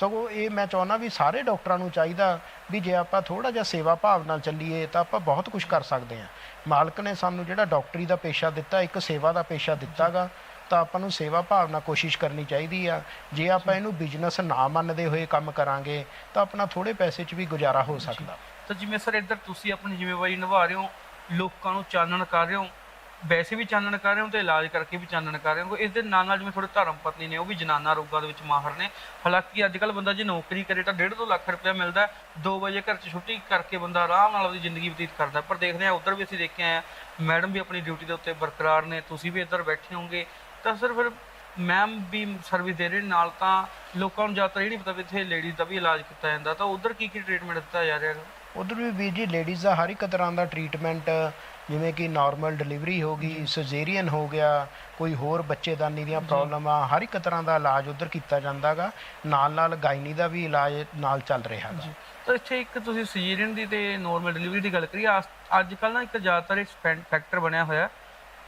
ਸਗੋਂ ਇਹ ਮੈਂ ਚਾਹੁੰਦਾ ਵੀ ਸਾਰੇ ਡਾਕਟਰਾਂ ਨੂੰ ਚਾਹੀਦਾ ਵੀ ਜੇ ਆਪਾਂ ਥੋੜਾ ਜਿਹਾ ਸੇਵਾ ਭਾਵ ਨਾਲ ਚੱਲੀਏ ਤਾਂ ਆਪਾਂ ਬਹੁਤ ਕੁਝ ਕਰ ਸਕਦੇ ਹਾਂ। ਮਾਲਕ ਨੇ ਸਾਨੂੰ ਜਿਹੜਾ ਡਾਕਟਰੀ ਦਾ ਪੇਸ਼ਾ ਦਿੱਤਾ, ਇੱਕ ਸੇਵਾ ਦਾ ਪੇਸ਼ਾ ਦਿੱਤਾਗਾ, ਤਾਂ ਆਪਾਂ ਨੂੰ ਸੇਵਾ ਭਾਵ ਨਾਲ ਕੋਸ਼ਿਸ਼ ਕਰਨੀ ਚਾਹੀਦੀ ਆ। ਜੇ ਆਪਾਂ ਇਹਨੂੰ ਬਿਜ਼ਨਸ ਨਾ ਮੰਨਦੇ ਹੋਏ ਕੰਮ ਕਰਾਂਗੇ, ਤਾਂ ਆਪਣਾ ਥੋੜੇ ਪੈਸੇ 'ਚ ਵੀ ਗੁਜ਼ਾਰਾ ਹੋ ਸਕਦਾ। ਤਾਂ ਜਿਵੇਂ ਸਰ ਇੱਧਰ ਤੁਸੀਂ ਆਪਣੀ ਜ਼ਿੰਮੇਵਾਰੀ ਨਿਭਾ ਰਹੇ ਹੋ, ਲੋਕਾਂ ਨੂੰ ਚਾਨਣ ਕਰ ਰਹੇ ਹੋ ਵੈਸੇ ਵੀ ਚਾਨਣ ਕਰ ਰਹੇ ਹੋ ਤੇ ਇਲਾਜ ਕਰਕੇ ਵੀ ਚਾਨਣ ਕਰ ਰਹੇ ਹੋ ਇਸ ਦੇ ਨਾਲ ਨਾਲ ਜਿਵੇਂ ਥੋੜੇ ਧਰਮ ਪਤਨੀ ਨੇ ਉਹ ਵੀ ਜਨਾਨਾ ਰੋਗਾਂ ਦੇ ਵਿੱਚ ਮਾਹਰ ਨੇ। ਹਾਲਾਂਕਿ ਅੱਜ ਕੱਲ ਬੰਦਾ ਜੇ ਨੌਕਰੀ ਕਰੇ ਤਾਂ 1.5 ਤੋਂ ਲੱਖ ਰੁਪਇਆ ਮਿਲਦਾ 2 ਵਜੇ ਘਰ 'ਚ ਛੁੱਟੀ ਕਰਕੇ ਬੰਦਾ ਆਰਾਮ ਨਾਲ ਆਪਣੀ ਜ਼ਿੰਦਗੀ ਬਤੀਤ ਕਰਦਾ ਪਰ ਦੇਖਦੇ ਆ ਉਧਰ ਵੀ ਅਸੀਂ ਦੇਖਿਆ ਆਏ ਮੈਡਮ ਵੀ ਆਪਣੀ ਡਿਊਟੀ ਦੇ ਉੱਤੇ ਬਰਕਰਾਰ ਨੇ ਤੁਸੀਂ ਵੀ ਇੱਧਰ ਬੈਠੇ ਹੋਗੇ ਤਾਂ ਸਰ ਫਿਰ ਮੈਮ ਵੀ ਸਰਵਿਸ ਦੇ ਰਹੇ ਨੇ, ਨਾਲ ਤਾਂ ਲੋਕਾਂ ਨੂੰ ਜ਼ਿਆਦਾਤਰ ਇਹ ਨਹੀਂ ਪਤਾ ਵੀ ਇੱਥੇ ਲੇਡੀਜ਼ ਦਾ ਵੀ ਇਲਾਜ ਕੀਤਾ ਜਾਂਦਾ। ਤਾਂ ਉਧਰ ਕੀ ਕੀ ਟ੍ਰੀਟਮੈਂਟ ਦਿੱਤਾ ਜਾ ਰਿਹਾ ਹੈ ਉਧਰ ਵੀ ਵੀਰ ਜੀ ਲੇਡੀਜ਼ ਦਾ ਹਰ ਇੱਕ ਤਰ੍ਹਾਂ ਦਾ ਟ੍ਰੀਟਮੈਂਟ ਜਿਵੇਂ ਕਿ ਨਾਰਮਲ ਡਿਲੀਵਰੀ ਹੋ ਗਈ ਸਜੇਰੀਅਨ ਹੋ ਗਿਆ ਕੋਈ ਹੋਰ ਬੱਚੇਦਾਨੀ ਦੀਆਂ ਪ੍ਰੋਬਲਮਾਂ ਹਰ ਇੱਕ ਤਰ੍ਹਾਂ ਦਾ ਇਲਾਜ ਉਧਰ ਕੀਤਾ ਜਾਂਦਾਗਾ। ਨਾਲ ਨਾਲ ਗਾਇਨੀ ਦਾ ਵੀ ਇਲਾਜ ਨਾਲ ਚੱਲ ਰਿਹਾ ਗਾ ਤਾਂ ਇੱਥੇ ਇੱਕ ਤੁਸੀਂ ਸਿਜੇਰੀਅਨ ਦੀ ਤੇ ਨਾਰਮਲ ਡਿਲੀਵਰੀ ਦੀ ਗੱਲ ਕਰੀਏ ਅੱਜ ਕੱਲ ਨਾ ਇੱਕ ਜ਼ਿਆਦਾਤਰ ਇੱਕ ਫੈਕਟਰ ਬਣਿਆ ਹੋਇਆ।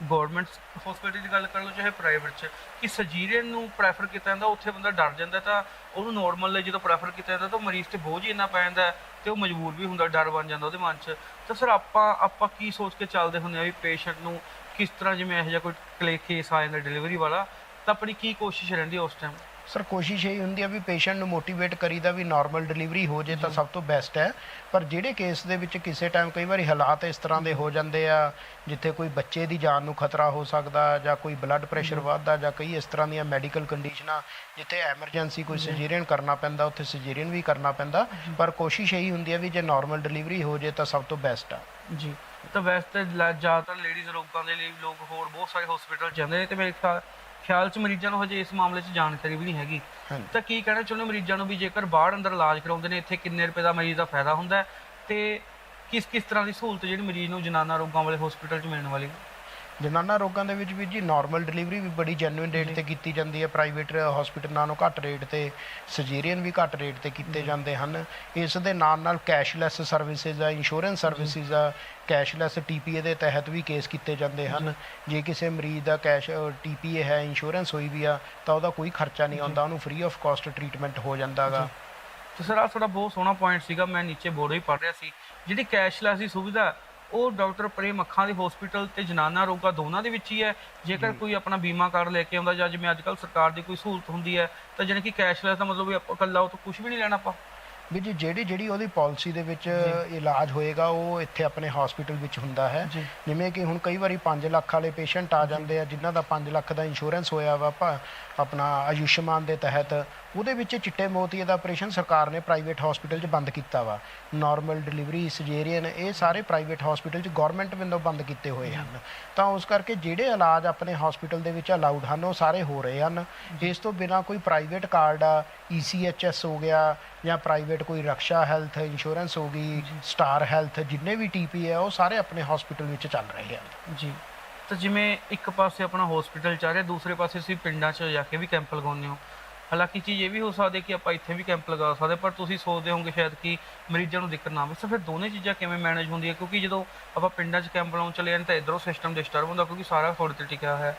ਗਵਰਨਮੈਂਟ ਹਸਪੀਟਲ ਦੀ ਗੱਲ ਕਰ ਲਓ ਚਾਹੇ ਪ੍ਰਾਈਵੇਟ ਚ ਕਿ ਸਿਜੇਰੀਅਨ ਨੂੰ ਪ੍ਰੈਫਰ ਕੀਤਾ ਜਾਂਦਾ ਉੱਥੇ ਬੰਦਾ ਡਰ ਜਾਂਦਾ ਤਾਂ ਉਹਨੂੰ ਨਾਰਮਲ ਲਈ ਜਦੋਂ ਪ੍ਰੈਫਰ ਕੀਤਾ ਜਾਂਦਾ ਤਾਂ ਮਰੀਜ਼ ਤੇ ਬੋਝ ਹੀ ਇੰਨਾ ਪੈ ਜਾਂਦਾ। ਹੈ ਤੇ ਉਹ ਮਜਬੂਰ ਵੀ ਹੁੰਦਾ, ਡਰ ਬਣ ਜਾਂਦਾ ਉਹਦੇ ਮਨ 'ਚ। ਤਾਂ ਸਰ ਆਪਾਂ ਆਪਾਂ ਕੀ ਸੋਚ ਕੇ ਚੱਲਦੇ ਹੁੰਦੇ ਆ ਵੀ ਪੇਸ਼ੈਂਟ ਨੂੰ ਕਿਸ ਤਰ੍ਹਾਂ ਜਿਵੇਂ ਇਹੋ ਜਿਹਾ ਕੋਈ ਕਲੇ ਕੇਸ ਆ ਜਾਂਦਾ ਡਿਲੀਵਰੀ ਵਾਲਾ, ਤਾਂ ਆਪਣੀ ਕੀ ਕੋਸ਼ਿਸ਼ ਰਹਿੰਦੀ ਹੈ ਉਸ ਟਾਈਮ ਸਰ ਕੋਸ਼ਿਸ਼ ਇਹ ਹੁੰਦੀ ਆ ਵੀ ਪੇਸ਼ੈਂਟ ਨੂੰ ਮੋਟੀਵੇਟ ਕਰੀਦਾ ਵੀ ਨਾਰਮਲ ਡਿਲੀਵਰੀ ਹੋ ਜੇ ਤਾਂ ਸਭ ਤੋਂ ਬੈਸਟ ਹੈ। ਪਰ ਜਿਹੜੇ ਕੇਸ ਦੇ ਵਿੱਚ ਕਿਸੇ ਟਾਈਮ ਕਈ ਵਾਰੀ ਹਾਲਾਤ ਇਸ ਤਰ੍ਹਾਂ ਦੇ ਹੋ ਜਾਂਦੇ ਆ ਜਿੱਥੇ ਕੋਈ ਬੱਚੇ ਦੀ ਜਾਨ ਨੂੰ ਖਤਰਾ ਹੋ ਸਕਦਾ ਜਾਂ ਕੋਈ ਬਲੱਡ ਪ੍ਰੈਸ਼ਰ ਵੱਧਦਾ ਜਾਂ ਕਈ ਇਸ ਤਰ੍ਹਾਂ ਦੀਆਂ ਮੈਡੀਕਲ ਕੰਡੀਸ਼ਨਾਂ ਜਿੱਥੇ ਐਮਰਜੈਂਸੀ ਕੋਈ ਸਰਜਰੀਅਨ ਕਰਨਾ ਪੈਂਦਾ ਉੱਥੇ ਸਰਜਰੀਅਨ ਵੀ ਕਰਨਾ ਪੈਂਦਾ। ਪਰ ਕੋਸ਼ਿਸ਼ ਇਹੀ ਹੁੰਦੀ ਆ ਵੀ ਜੇ ਨਾਰਮਲ ਡਿਲੀਵਰੀ ਹੋ ਜੇ ਤਾਂ ਸਭ ਤੋਂ ਬੈਸਟ ਆ। ਜੀ। ਤਾਂ ਵੈਸੇ ਤਾਂ ਜ਼ਿਆਦਾਤਰ ਲੇਡੀਜ਼ ਰੋਗਾਂ ਦੇ ਲਈ ਲੋਕ ਹੋਰ ਬਹੁਤ ਸਾਰੇ ਹਸਪੀਟਲ ਜਾਂਦੇ ਨੇ ਤੇ ਮੇਰੇ ਖਿਆਲ ਖਿਆਲ ਚ ਮਰੀਜ਼ਾਂ ਨੂੰ ਹਜੇ ਇਸ ਮਾਮਲੇ 'ਚ ਜਾਣਕਾਰੀ ਵੀ ਨਹੀਂ ਹੈਗੀ। ਹਾਂਜੀ। ਤਾਂ ਕੀ ਕਹਿਣਾ ਚਾਹੁੰਦੇ ਹੋ ਮਰੀਜ਼ਾਂ ਨੂੰ ਵੀ ਜੇਕਰ ਬਾਹਰ ਅੰਦਰ ਇਲਾਜ ਕਰਾਉਂਦੇ ਨੇ ਇੱਥੇ ਕਿੰਨੇ ਰੁਪਏ ਦਾ ਮਰੀਜ਼ ਦਾ ਫਾਇਦਾ ਹੁੰਦਾ ਹੈ ਤੇ ਕਿਸ ਕਿਸ ਤਰ੍ਹਾਂ ਦੀ ਸਹੂਲਤ ਜਿਹੜੀ ਮਰੀਜ਼ ਨੂੰ ਜਨਾਨਾ ਰੋਗਾਂ ਵਾਲੇ ਹਸਪੀਟਲ 'ਚ ਮਿਲਣ ਵਾਲੀ ਜਨਾਨਾ ਰੋਗਾਂ ਦੇ ਵਿੱਚ ਵੀ ਜੀ ਨਾਰਮਲ ਡਿਲੀਵਰੀ ਵੀ ਬੜੀ ਜੈਨੂਇਨ ਰੇਟ ਤੇ ਕੀਤੀ ਜਾਂਦੀ ਹੈ। ਪ੍ਰਾਈਵੇਟ ਹਸਪੀਟਲ ਨਾਲੋਂ ਘੱਟ ਰੇਟ ਤੇ ਸਰਜਰੀਅਨ ਵੀ ਘੱਟ ਰੇਟ ਤੇ ਕੀਤੇ ਜਾਂਦੇ ਹਨ। ਇਸ ਦੇ ਨਾਲ ਨਾਲ ਕੈਸ਼ਲੈਸ ਸਰਵਿਸਿਜ਼ ਆ ਇੰਸ਼ੋਰੈਂਸ ਸਰਵਿਸਿਜ਼ ਆ ਕੈਸ਼ਲੈਸ ਟੀਪੀਏ ਦੇ ਤਹਿਤ ਵੀ ਕੇਸ ਕੀਤੇ ਜਾਂਦੇ ਹਨ। ਜੇ। ਕਿਸੇ ਮਰੀਜ਼ ਦਾ ਕੈਸ਼ ਟੀਪੀਏ ਹੈ ਇੰਸ਼ੋਰੈਂਸ ਹੋਈ ਵੀ ਆ ਤਾਂ ਉਹਦਾ ਕੋਈ ਖਰਚਾ ਨਹੀਂ ਆਉਂਦਾ ਉਹਨੂੰ ਫ੍ਰੀ ਆਫ ਕਾਸਟ ਟ੍ਰੀਟਮੈਂਟ ਹੋ ਜਾਂਦਾਗਾ ਤੇ ਸਰ ਆ ਤੁਹਾਡਾ ਬਹੁਤ ਸੋਹਣਾ ਪੁਆਇੰਟ ਸੀਗਾ ਮੈਂ ਨੀਚੇ ਬੋਰਡ ਹੀ ਪੜ੍ਹ ਰਿਹਾ ਸੀ। ਜਿਹੜੀ ਕੈਸ਼ਲੈਸ ਦੀ ਸੁਵਿਧਾ ਉਹ ਡਾਕਟਰ ਪ੍ਰੇਮ ਅੱਖਾਂ ਦੇ ਹਸਪੀਟਲ ਤੇ ਜਨਾਨਾ ਰੋਗਾਂ ਦੋਨਾਂ ਦੇ ਵਿੱਚ ਹੀ ਹੈ। ਜੇਕਰ ਕੋਈ ਆਪਣਾ ਬੀਮਾ ਕਾਰਡ ਲੈ ਕੇ ਆਉਂਦਾ ਜਾਂ ਜਿਵੇਂ ਅੱਜ ਕੱਲ੍ਹ ਸਰਕਾਰ ਦੀ ਕੋਈ ਸਹੂਲਤ ਹੁੰਦੀ ਹੈ ਤਾਂ ਜਾਣੀ ਕਿ ਕੈਸ਼ਲੈਸ ਦਾ ਮਤਲਬ ਵੀ ਆਪਾਂ ਇਕੱਲਾ ਉਹ ਤੋਂ ਕੁਝ ਵੀ ਨਹੀਂ ਲੈਣਾ ਆਪਾਂ। ਵੀ ਜੀ ਜਿਹੜੀ ਜਿਹੜੀ ਉਹਦੀ ਪਾਲਿਸੀ ਦੇ ਵਿੱਚ ਇਲਾਜ ਹੋਏਗਾ ਉਹ ਇੱਥੇ ਆਪਣੇ ਹਸਪੀਟਲ ਵਿੱਚ ਹੁੰਦਾ ਹੈ। ਜਿਵੇਂ ਕਿ ਹੁਣ ਕਈ ਵਾਰੀ 5 ਲੱਖ ਵਾਲੇ ਪੇਸ਼ੈਂਟ ਆ ਜਾਂਦੇ ਆ ਜਿਨ੍ਹਾਂ ਦਾ 5 ਲੱਖ ਦਾ ਇੰਸ਼ੋਰੈਂਸ ਹੋਇਆ ਵਾ ਭਾ- ਆਪਣਾ ਆਯੁਸ਼ਮਾਨ ਦੇ ਤਹਿਤ ਉਹਦੇ ਵਿੱਚ ਚਿੱਟੇ ਮੋਤੀਏ ਦਾ ਆਪਰੇਸ਼ਨ ਸਰਕਾਰ ਨੇ ਪ੍ਰਾਈਵੇਟ ਹਸਪੀਟਲ 'ਚ ਬੰਦ ਕੀਤਾ ਵਾ। ਨਾਰਮਲ ਡਿਲੀਵਰੀ ਸਰਜਰੀਅਨ ਇਹ ਸਾਰੇ ਪ੍ਰਾਈਵੇਟ ਹਸਪੀਟਲ 'ਚ ਗਵਰਨਮੈਂਟ ਵੱਲੋਂ ਬੰਦ ਕੀਤੇ ਹੋਏ ਹਨ। ਤਾਂ ਉਸ ਕਰਕੇ ਜਿਹੜੇ ਇਲਾਜ ਆਪਣੇ ਹਸਪੀਟਲ ਦੇ ਵਿੱਚ ਅਲਾਉਡ ਹਨ ਉਹ ਸਾਰੇ ਹੋ ਰਹੇ ਹਨ। ਇਸ ਤੋਂ ਬਿਨਾ ਕੋਈ ਪ੍ਰਾਈਵੇਟ ਕਾਰਡ ਆ ECHS ਹੋ ਗਿਆ ਜਾਂ ਪ੍ਰਾਈਵੇਟ ਕੋਈ ਰਕਸ਼ਾ ਹੈਲਥ ਇੰਸ਼ੋਰੈਂਸ ਹੋ ਗਈ ਸਟਾਰ ਹੈਲਥ ਜਿੰਨੇ ਵੀ ਟੀਪੀ ਹੈ ਉਹ ਸਾਰੇ ਆਪਣੇ ਹਸਪੀਟਲ ਵਿੱਚ ਚੱਲ ਰਹੇ ਹਨ। ਜੀ। ਤਾਂ ਜਿਵੇਂ ਇੱਕ ਪਾਸੇ ਆਪਣਾ ਹਸਪੀਟਲ ਚੱਲ ਰਿਹਾ ਦੂਸਰੇ ਪਾਸੇ ਤੁਸੀਂ ਪਿੰਡਾਂ 'ਚ ਜਾ ਕੇ ਵੀ ਕੈਂਪ ਲਗਾਉਂਦੇ ਹੋ। ਹਾਲਾਂਕਿ ਚੀਜ਼ ਇਹ ਵੀ ਹੋ ਸਕਦੀ ਹੈ ਕਿ ਆਪਾਂ ਇੱਥੇ ਵੀ ਕੈਂਪ ਲਗਾ ਸਕਦੇ ਪਰ ਤੁਸੀਂ ਸੋਚਦੇ ਹੋਵੋਗੇ ਸ਼ਾਇਦ ਕਿ ਮਰੀਜ਼ਾਂ ਨੂੰ ਦਿੱਕਤ ਨਾ ਸੋ ਫਿਰ ਦੋਨੇ ਚੀਜ਼ਾਂ ਕਿਵੇਂ ਮੈਨੇਜ ਹੁੰਦੀਆਂ? ਕਿਉਂਕਿ ਜਦੋਂ ਆਪਾਂ ਪਿੰਡਾਂ 'ਚ ਕੈਂਪ ਲਾਉਣ ਚਲੇ ਜਾਂਦੇ ਤਾਂ ਇਧਰੋਂ ਸਿਸਟਮ ਡਿਸਟਰਬ ਹੁੰਦਾ ਕਿਉਂਕਿ ਸਾਰਾ ਤੁਹਾਡੇ ਤੇ ਟਿਕਿਆ ਹੋਇਆ ਹੈ।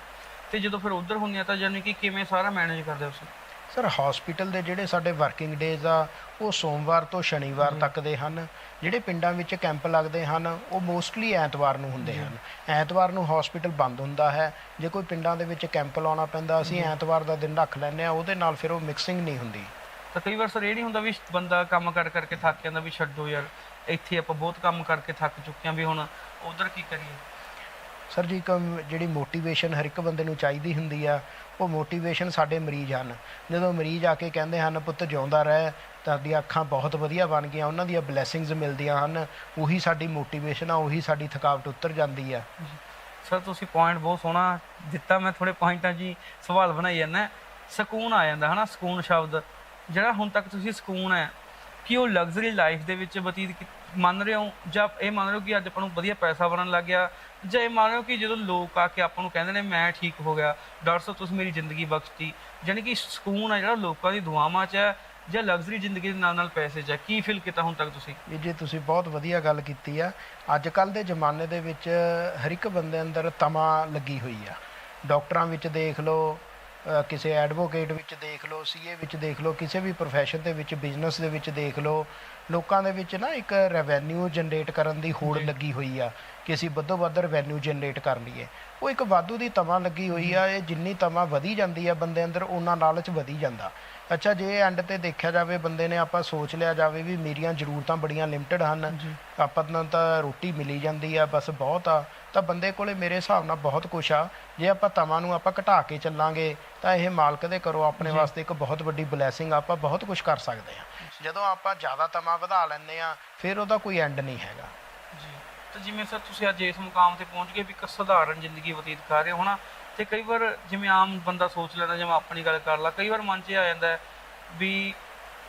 ਤੇ ਜਦੋਂ ਫਿਰ ਉਧਰ ਹੁੰਦੀਆਂ ਤਾਂ ਯਾਨੀ ਕਿ ਕਿਵੇਂ ਸਾਰਾ ਮੈਨੇਜ ਕਰਦੇ ਹੋ ਤੁਸੀਂ? ਸਰ ਹਸਪੀਟਲ ਦੇ ਜਿਹੜੇ ਸਾਡੇ ਵਰਕਿੰਗ ਡੇਜ਼ ਆ ਉਹ ਸੋਮਵਾਰ ਤੋਂ ਸ਼ਨੀਵਾਰ ਤੱਕ ਦੇ ਹਨ। ਜਿਹੜੇ ਪਿੰਡਾਂ ਵਿੱਚ ਕੈਂਪ ਲੱਗਦੇ ਹਨ ਉਹ ਮੋਸਟਲੀ ਐਤਵਾਰ ਨੂੰ ਹੁੰਦੇ ਹਨ। ਐਤਵਾਰ ਨੂੰ ਹਸਪੀਟਲ ਬੰਦ ਹੁੰਦਾ ਹੈ। ਜੇ ਕੋਈ ਪਿੰਡਾਂ ਦੇ ਵਿੱਚ ਕੈਂਪ ਲਾਉਣਾ ਪੈਂਦਾ ਅਸੀਂ ਐਤਵਾਰ ਦਾ ਦਿਨ ਰੱਖ ਲੈਂਦੇ ਆ ਉਹਦੇ ਨਾਲ ਫਿਰ ਉਹ ਮਿਕਸਿੰਗ ਨਹੀਂ ਹੁੰਦੀ। ਤਾਂ ਕਈ ਵਾਰ ਸਰ ਇਹ ਨਹੀਂ ਹੁੰਦਾ ਵੀ ਬੰਦਾ ਕੰਮ ਕਰ ਕਰਕੇ ਥੱਕ ਜਾਂਦਾ ਵੀ ਛੱਡੋ ਯਾਰ ਇੱਥੇ ਆਪਾਂ ਬਹੁਤ ਕੰਮ ਕਰਕੇ ਥੱਕ ਚੁੱਕੇ ਹਾਂ ਵੀ ਹੁਣ ਉਧਰ ਕੀ ਕਰੀਏ? ਸਰ ਜੀ ਜਿਹੜੀ ਮੋਟੀਵੇਸ਼ਨ ਹਰ ਇੱਕ ਬੰਦੇ ਨੂੰ ਚਾਹੀਦੀ ਹੁੰਦੀ ਆ ਉਹ ਮੋਟੀਵੇਸ਼ਨ ਸਾਡੇ ਮਰੀਜ਼ ਹਨ। ਜਦੋਂ ਮਰੀਜ਼ ਆ ਕੇ ਕਹਿੰਦੇ ਹਨ ਪੁੱਤ ਜਿਉਂਦਾ ਰਹਿ ਤੁਹਾਡੀਆਂ ਅੱਖਾਂ ਬਹੁਤ ਵਧੀਆ ਬਣ ਗਈਆਂ, ਉਹਨਾਂ ਦੀਆਂ ਬਲੇਸਿੰਗਸ ਮਿਲਦੀਆਂ ਹਨ, ਉਹੀ ਸਾਡੀ ਮੋਟੀਵੇਸ਼ਨ ਆ, ਉਹੀ ਸਾਡੀ ਥਕਾਵਟ ਉਤਰ ਜਾਂਦੀ ਆ। ਸਰ, ਤੁਸੀਂ ਪੁਆਇੰਟ ਬਹੁਤ ਸੋਹਣਾ ਦਿੱਤਾ, ਮੈਂ ਥੋੜੇ ਪੁਆਇੰਟਾਂ ਜੀ ਸਵਾਲ ਬਣਾਈ ਜਾਂਦਾ, ਸਕੂਨ ਆ ਜਾਂਦਾ, ਹਨਾ, ਸਕੂਨ ਸ਼ਬਦ। ਜਿਹੜਾ ਹੁਣ ਤੱਕ ਤੁਸੀਂ ਸਕੂਨ ਹੈ, ਕਿ ਉਹ ਲਗਜ਼ਰੀ ਲਾਈਫ ਦੇ ਵਿੱਚ ਬਤੀਤ ਮੰਨ ਰਹੇ ਹੋ, ਜਾਂ ਇਹ ਮੰਨ ਰਹੇ ਹੋ ਕਿ ਅੱਜ ਆਪਾਂ ਨੂੰ ਵਧੀਆ ਪੈਸਾ ਬਣਨ ਲੱਗ ਗਿਆ, ਜਾਂ ਇਹ ਮੰਨ ਰਹੇ ਹੋ ਕਿ ਜਦੋਂ ਲੋਕ ਆ ਕੇ ਆਪਾਂ ਨੂੰ ਕਹਿੰਦੇ ਨੇ, ਮੈਂ ਠੀਕ ਹੋ ਗਿਆ, ਡਾਕਟਰ ਸਾਹਿਬ, ਤੁਸੀਂ ਮੇਰੀ ਜ਼ਿੰਦਗੀ ਬਖਸ਼ਤੀ। ਯਾਨੀ ਕਿ ਸਕੂਨ ਆ ਜਿਹੜਾ ਲੋਕਾਂ ਦੀ ਦੁਆਵਾਂ 'ਚ ਹੈ ਜਾਂ ਲਗਜ਼ਰੀ ਜ਼ਿੰਦਗੀ ਦੇ ਨਾਲ ਨਾਲ ਪੈਸੇ 'ਚ ਹੈ ਕੀ ਫੀਲ ਕੀਤਾ ਹੁਣ ਤੱਕ ਤੁਸੀਂ? ਇਹ ਜੇ ਤੁਸੀਂ ਬਹੁਤ ਵਧੀਆ ਗੱਲ ਕੀਤੀ ਆ ਅੱਜ ਕੱਲ ਦੇ ਜ਼ਮਾਨੇ ਦੇ ਵਿੱਚ ਹਰ ਇੱਕ ਬੰਦੇ ਅੰਦਰ ਤਮਾ ਲੱਗੀ ਹੋਈ ਆ। ਡਾਕਟਰਾਂ ਵਿੱਚ ਦੇਖ ਲਓ ਕਿਸੇ ਐਡਵੋਕੇਟ ਵਿੱਚ ਦੇਖ ਲਓ ਸੀਏ ਵਿੱਚ ਦੇਖ ਲਓ ਕਿਸੇ ਵੀ profession ਦੇ ਵਿੱਚ ਬਿਜ਼ਨਸ ਦੇ ਵਿੱਚ ਦੇਖ ਲਓ ਲੋਕਾਂ ਦੇ ਵਿੱਚ ਨਾ ਇੱਕ ਰੈਵਨਿਊ ਜਨਰੇਟ ਕਰਨ ਦੀ ਹੋੜ ਜੀ। ਲੱਗੀ ਹੋਈ ਆ ਕਿ ਅਸੀਂ ਵੱਧੋ ਵੱਧ ਰੈਵਨਿਊ ਜਨਰੇਟ ਕਰ ਲਈਏ। ਉਹ ਇੱਕ ਵਾਧੂ ਦੀ ਤਮਾ ਲੱਗੀ ਹੋਈ ਆ ਇਹ ਜਿੰਨੀ ਤਮਾ ਵਧੀ ਜਾਂਦੀ ਆ ਬੰਦੇ ਅੰਦਰ ਉਹਨਾਂ ਲਾਲਚ ਵਧੀ ਜਾਂਦਾ। ਅੱਛਾ ਜੇ ਐਂਡ ਤੇ ਦੇਖਿਆ ਜਾਵੇ ਬੰਦੇ ਨੇ ਆਪਾਂ ਸੋਚ ਲਿਆ ਜਾਵੇ ਵੀ ਮੇਰੀਆਂ ਜ਼ਰੂਰਤਾਂ ਬੜੀਆਂ ਲਿਮਟਿਡ ਹਨ ਆਪਾਂ ਨੂੰ ਤਾਂ ਰੋਟੀ ਮਿਲੀ ਜਾਂਦੀ ਆ ਬਸ ਬਹੁਤ ਆ ਤਾਂ ਬੰਦੇ ਕੋਲੇ ਮੇਰੇ ਹਿਸਾਬ ਨਾਲ ਬਹੁਤ ਕੁਛ ਆ। ਜੇ ਆਪਾਂ ਤਵਾਂ ਨੂੰ ਆਪਾਂ ਘਟਾ ਕੇ ਚੱਲਾਂਗੇ ਤਾਂ ਇਹ ਮਾਲਕ ਦੇ ਕਰੋ ਆਪਣੇ। ਵਾਸਤੇ ਇੱਕ ਬਹੁਤ ਵੱਡੀ ਬਲੇਸਿੰਗ ਆਪਾਂ ਬਹੁਤ ਕੁਝ ਕਰ ਸਕਦੇ ਆ। ਜਦੋਂ ਆਪਾਂ ਜ਼ਿਆਦਾ ਤਵਾਂ ਵਧਾ ਲੈਂਦੇ ਆ ਫਿਰ ਉਹਦਾ ਕੋਈ ਐਂਡ ਨਹੀਂ ਹੈਗਾ। ਜੀ। ਤੇ ਜਿਵੇਂ ਸਰ ਤੁਸੀਂ ਅੱਜ ਇਸ ਮੁਕਾਮ ਤੇ ਪਹੁੰਚ ਗਏ ਵੀ ਇੱਕ ਸਧਾਰਨ ਜ਼ਿੰਦਗੀ ਬਤੀਤ ਕਰ ਰਹੇ ਹੋ ਨਾ ਤੇ ਕਈ ਵਾਰ ਜਿਵੇਂ ਆਮ ਬੰਦਾ ਸੋਚ ਲੈਂਦਾ, ਜਿਵੇਂ ਆਪਣੀ ਗੱਲ ਕਰ ਲਾ, ਕਈ ਵਾਰ ਮਨ 'ਚ ਇਹ ਆ ਜਾਂਦਾ ਵੀ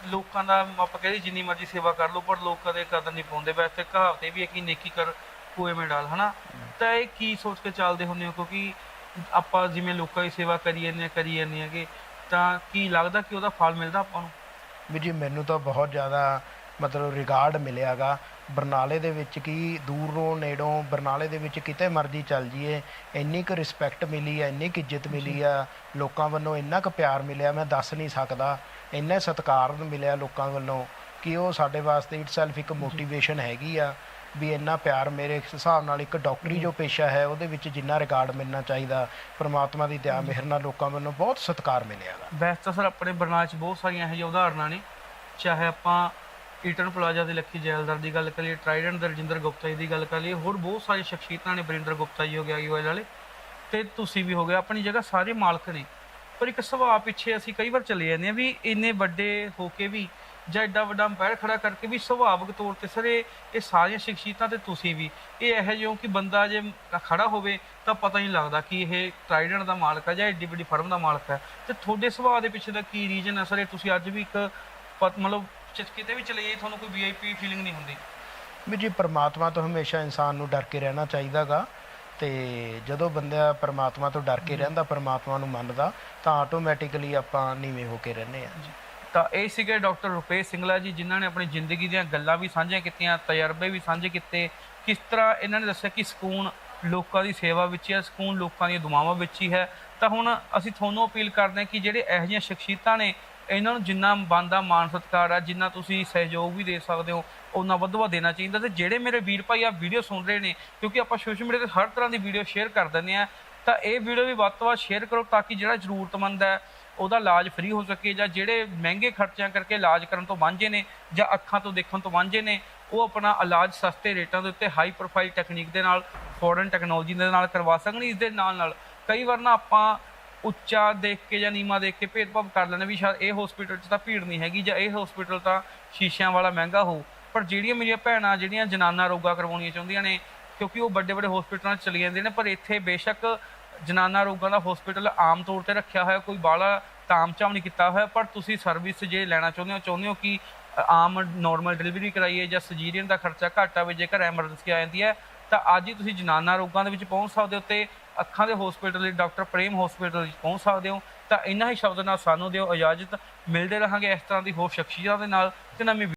ਲੋਕਾਂ ਦਾ ਆਪਾਂ ਕਹਿੰਦੇ ਜਿੰਨੀ ਮਰਜ਼ੀ ਸੇਵਾ ਕਰ ਲਓ, ਪਰ ਲੋਕ ਕਦੇ ਕਦਰ ਨਹੀਂ ਪਾਉਂਦੇ। ਵੈਸੇ ਕਹਾਵਤ ਇਹ ਵੀ ਹੈ ਕਿ ਨੇਕੀ ਕਰ, ਕੋਏ ਮੇ ਡਾਲ, ਹਨਾ? ਤਾਂ ਇਹ ਕੀ ਸੋਚ ਕੇ ਚੱਲਦੇ ਹੁੰਦੇ ਹੋ? ਕਿਉਂਕਿ ਆਪਾਂ ਜਿਵੇਂ ਲੋਕਾਂ ਦੀ ਸੇਵਾ ਕਰੀ ਜਾਂਦੇ ਹਾਂ, ਕਰੀ ਜਾਂਦੇ ਹੈਗੇ, ਤਾਂ ਕੀ ਲੱਗਦਾ ਕਿ ਉਹਦਾ ਫਲ ਮਿਲਦਾ ਆਪਾਂ ਨੂੰ? ਵੀ ਜੀ, ਮੈਨੂੰ ਤਾਂ ਬਹੁਤ ਜ਼ਿਆਦਾ ਮਤਲਬ ਰਿਗਾਰਡ ਮਿਲਿਆਗਾ ਬਰਨਾਲੇ ਦੇ ਵਿੱਚ ਕੀ ਦੂਰੋਂ ਨੇੜੋਂ ਬਰਨਾਲੇ ਦੇ ਵਿੱਚ ਕਿਤੇ ਮਰਜ਼ੀ ਚੱਲ ਜੀਏ ਇੰਨੀ ਕੁ ਰਿਸਪੈਕਟ ਮਿਲੀ ਆ, ਇੰਨੀ ਕੁ ਇੱਜ਼ਤ ਮਿਲੀ ਆ, ਲੋਕਾਂ ਵੱਲੋਂ ਇੰਨਾ ਕੁ ਪਿਆਰ ਮਿਲਿਆ, ਮੈਂ ਦੱਸ ਨਹੀਂ ਸਕਦਾ, ਇੰਨਾ ਸਤਿਕਾਰ ਮਿਲਿਆ ਲੋਕਾਂ ਵੱਲੋਂ ਕਿ ਉਹ ਸਾਡੇ ਵਾਸਤੇ ਇਟਸੈਲਫ ਇੱਕ ਮੋਟੀਵੇਸ਼ਨ ਹੈਗੀ ਆ, ਵੀ ਇੰਨਾ ਪਿਆਰ ਮੇਰੇ ਹਿਸਾਬ ਨਾਲ ਇੱਕ ਡਾਕਟਰੀ ਜੋ ਪੇਸ਼ਾ ਹੈ, ਉਹਦੇ ਵਿੱਚ ਜਿੰਨਾ ਰਿਕਾਰਡ ਮਿਲਣਾ ਚਾਹੀਦਾ, ਪ੍ਰਮਾਤਮਾ ਦੀ ਦਇਆ, ਮਿਹਰ ਨਾਲ ਲੋਕਾਂ ਵੱਲੋਂ ਬਹੁਤ ਸਤਿਕਾਰ ਮਿਲਿਆਗਾ ਵੈਸੇ ਤਾਂ ਸਰ, ਆਪਣੇ ਬਰਨਾਲੇ 'ਚ ਬਹੁਤ ਸਾਰੀਆਂ ਇਹੋ ਜਿਹੀਆਂ ਉਦਾਹਰਨਾਂ ਨੇ, ਚਾਹੇ ਆਪਾਂ ਈਟਨ ਪਲਾਜ਼ਾ ਦੇ ਲੱਖੀ ਜੈਲਦਾਰ ਦੀ ਗੱਲ ਕਰੀਏ ਟਰਾਈਡੈਂਟ ਦੇ ਰਜਿੰਦਰ ਗੁਪਤਾ ਜੀ ਦੀ ਗੱਲ ਕਰ ਲਈਏ ਹੋਰ ਬਹੁਤ ਸਾਰੇ ਸ਼ਖਸੀਅਤਾਂ ਨੇ ਬਰਿੰਦਰ ਗੁਪਤਾ ਜੀ ਹੋ ਗਿਆ ਯੂਐਲ ਵਾਲੇ, ਤੇ ਤੁਸੀਂ ਵੀ ਹੋ ਗਏ, ਆਪਣੀ ਜਗ੍ਹਾ ਸਾਰੇ ਮਾਲਕ ਨੇ। ਪਰ ਇੱਕ ਸੁਭਾਅ ਪਿੱਛੇ ਅਸੀਂ ਕਈ ਵਾਰ ਚਲੇ ਜਾਂਦੇ ਆ ਵੀ ਇੰਨੇ ਵੱਡੇ ਹੋ ਕੇ ਵੀ ਜਾਂ ਐਡਾ ਵੱਡਾ ਅੰਪਾਇਰ ਖੜਾ ਕਰਕੇ ਵੀ ਸੁਭਾਵਿਕ ਤੌਰ ਤੇ ਸਰ, ਇਹ ਇਹ ਸਾਰੀਆਂ ਸ਼ਖਸੀਅਤਾਂ ਤੇ ਤੁਸੀਂ ਵੀ, ਇਹ ਇਹੋ ਜਿਹਾ ਕਿ ਬੰਦਾ ਜੇ ਖੜਾ ਹੋਵੇ ਤਾਂ ਪਤਾ ਹੀ ਨਹੀਂ ਲੱਗਦਾ ਕਿ ਇਹ ਟਰਾਈਡੈਂਟ ਦਾ ਮਾਲਕ ਹੈ ਜਾਂ ਐਡੀ ਵੱਡੀ ਫਰਮ ਦਾ ਮਾਲਕ ਹੈ। ਤੇ ਤੁਹਾਡੇ ਸੁਭਾਅ ਦੇ ਪਿੱਛੇ ਦਾ ਕੀ ਰੀਜਨ ਹੈ? ਸਰ, ਇਹ ਤੁਸੀਂ ਅੱਜ ਵੀ ਇੱਕ ਪਤ- ਮਤਲਬ ਚ- ਕਿਤੇ ਵੀ ਚਲੇ ਜਾਈਏ ਤੁਹਾਨੂੰ ਕੋਈ ਵੀਆਈਪੀ ਫੀਲਿੰਗ ਨਹੀਂ ਹੁੰਦੀ। ਵੀ ਜੀ ਪਰਮਾਤਮਾ ਤੋਂ ਹਮੇਸ਼ਾ ਇਨਸਾਨ ਨੂੰ ਡਰ ਕੇ ਰਹਿਣਾ ਚਾਹੀਦਾਗਾ। ਤੇ ਜਦੋਂ ਬੰਦਾ ਪਰਮਾਤਮਾ ਤੋਂ ਡਰ ਕੇ ਰਹਿੰਦਾ ਪਰਮਾਤਮਾ ਨੂੰ ਮੰਨਦਾ ਤਾਂ ਆਟੋਮੈਟਿਕਲੀ ਆਪਾਂ ਨੀਵੇਂ ਹੋ ਕੇ ਰਹਿੰਦੇ ਆ ਤਾਂ ਇਹ ਸੀਗੇ ਡਾਕਟਰ ਰੁਪੇਸ਼ ਸਿੰਗਲਾ ਜੀ ਜਿਨ੍ਹਾਂ ਨੇ ਆਪਣੀ ਜ਼ਿੰਦਗੀ ਦੀਆਂ ਗੱਲਾਂ ਵੀ ਸਾਂਝੀਆਂ ਕੀਤੀਆਂ ਤਜਰਬੇ ਵੀ ਸਾਂਝੇ ਕੀਤੇ। ਕਿਸ ਤਰ੍ਹਾਂ ਇਹਨਾਂ ਨੇ ਦੱਸਿਆ ਕਿ ਸਕੂਨ ਲੋਕਾਂ ਦੀ ਸੇਵਾ ਵਿੱਚ ਹੈ ਸਕੂਨ ਲੋਕਾਂ ਦੀਆਂ ਦੁਆਵਾਂ ਵਿੱਚ ਹੀ ਹੈ। ਤਾਂ ਹੁਣ ਅਸੀਂ ਤੁਹਾਨੂੰ ਅਪੀਲ ਕਰਦੇ ਹਾਂ ਕਿ ਜਿਹੜੇ ਇਹੋ ਜਿਹੀਆਂ ਸ਼ਖਸੀਅਤਾਂ ਨੇ ਇਹਨਾਂ ਨੂੰ ਜਿੰਨਾ ਬੰਦਾ ਮਾਨ ਸਤਿਕਾਰ ਆ, ਜਿੰਨਾ ਤੁਸੀਂ ਸਹਿਯੋਗ ਵੀ ਦੇ ਸਕਦੇ ਹੋ ਉਹਨਾਂ ਵੱਧ ਵੱਧ ਦੇਣਾ ਚਾਹੀਦਾ ਤੇ ਜਿਹੜੇ ਮੇਰੇ ਵੀਰ ਭਾਈ ਆ ਵੀਡੀਓ ਸੁਣ ਰਹੇ ਨੇ, ਕਿਉਂਕਿ ਆਪਾਂ ਸੋਸ਼ਲ ਮੀਡੀਆ ਤੇ ਹਰ ਤਰ੍ਹਾਂ ਦੀ ਵੀਡੀਓ ਸ਼ੇਅਰ ਕਰ ਦਿੰਦੇ ਆ, ਤਾਂ ਇਹ ਵੀਡੀਓ ਵੀ ਵੱਧ ਤੋਂ ਵੱਧ ਸ਼ੇਅਰ ਕਰੋ ਤਾਂ ਕਿ ਜਿਹੜਾ ਜ਼ਰੂਰਤਮੰਦ ਹੈ, ਉਹਦਾ ਇਲਾਜ ਫ੍ਰੀ ਹੋ ਸਕੇ ਜਾਂ ਜਿਹੜੇ ਮਹਿੰਗੇ ਖਰਚਿਆਂ ਕਰਕੇ ਇਲਾਜ ਕਰਨ ਤੋਂ ਵਾਂਝੇ ਨੇ ਜਾਂ ਅੱਖਾਂ ਤੋਂ ਦੇਖਣ ਤੋਂ ਵਾਂਝੇ ਨੇ, ਉਹ ਆਪਣਾ ਇਲਾਜ ਸਸਤੇ ਰੇਟਾਂ ਦੇ ਉੱਤੇ ਹਾਈ ਪ੍ਰੋਫਾਈਲ ਟੈਕਨੀਕ ਦੇ ਨਾਲ ਫੋਰਨ ਟੈਕਨੋਲੋਜੀ ਦੇ ਨਾਲ ਕਰਵਾ ਸਕਣ, ਇਸ ਦੇ ਨਾਲ ਨਾਲ ਕਈ ਵਾਰ ਨਾ ਆਪਾਂ ਉੱਚਾ ਦੇਖ ਕੇ ਜਾਂ ਨੀਮਾ ਦੇਖ ਕੇ ਭੇਦਭਾਵ ਕਰ ਲੈਂਦੇ ਵੀ ਸ਼ਾਇਦ ਇਹ ਹਸਪੀਟਲ 'ਚ ਤਾਂ ਭੀੜ ਨਹੀਂ ਹੈਗੀ ਜਾਂ ਇਹ ਹਸਪੀਟਲ ਤਾਂ ਸ਼ੀਸ਼ਿਆਂ ਵਾਲਾ ਮਹਿੰਗਾ ਹੋਊ। ਪਰ ਜਿਹੜੀਆਂ ਮੇਰੀਆਂ ਭੈਣਾਂ, ਜਿਹੜੀਆਂ ਜਨਾਨਾ ਰੋਗਾ ਕਰਵਾਉਣੀਆਂ ਚਾਹੁੰਦੀਆਂ ਨੇ, ਕਿਉਂਕਿ ਉਹ ਵੱਡੇ ਵੱਡੇ ਹਸਪੀਟਲਾਂ 'ਚ ਚਲੀ ਜਾਂਦੇ ਨੇ, ਪਰ ਇੱਥੇ ਬੇਸ਼ੱਕ ਜਨਾਨਾ ਰੋਗਾਂ ਦਾ ਹਸਪੀਟਲ ਆਮ ਤੌਰ ਤੇ ਰੱਖਿਆ ਹੋਇਆ, ਕੋਈ ਬਾਲਾ ਤਾਮਝਾਮ ਨਹੀਂ ਕੀਤਾ ਹੋਇਆ, ਪਰ ਤੁਸੀਂ ਸਰਵਿਸ ਜੇ ਲੈਣਾ ਚਾਹੁੰਦੇ ਹੋ ਚਾਹੁੰਦੇ ਹੋ ਕਿ ਆਮ ਨਾਰਮਲ ਡਿਲੀਵਰੀ ਕਰਾਈਏ ਜਾਂ ਸਜੀਰੀਅਨ ਦਾ ਖਰਚਾ ਘੱਟ ਆਵੇ ਜੇਕਰ ਐਮਰਜੈਂਸੀ ਆ ਜਾਂਦੀ ਹੈ, ਤਾਂ ਅੱਜ ਹੀ ਤੁਸੀਂ ਜਨਾਨਾ ਰੋਗਾਂ ਦੇ ਵਿੱਚ ਪਹੁੰਚ ਸਕਦੇ ਹੋ ਤੇ ਅੱਖਾਂ ਦੇ ਹਸਪੀਟਲ ਲਈ ਡਾਕਟਰ ਪ੍ਰੇਮ ਹਸਪੀਟਲ ਵਿੱਚ ਪਹੁੰਚ ਸਕਦੇ ਹੋ। ਤਾਂ ਇਹਨਾਂ ਹੀ ਸ਼ਬਦ ਨਾਲ ਸਾਨੂੰ ਦਿਓ, ਇਜਾਜ਼ਤ। ਮਿਲਦੇ ਰਹਾਂਗੇ ਇਸ ਤਰ੍ਹਾਂ ਦੀ ਹੋਰ ਸ਼ਖਸੀਅਤਾਂ ਦੇ ਨਾਲ ਤੇ ਨਵੀਂ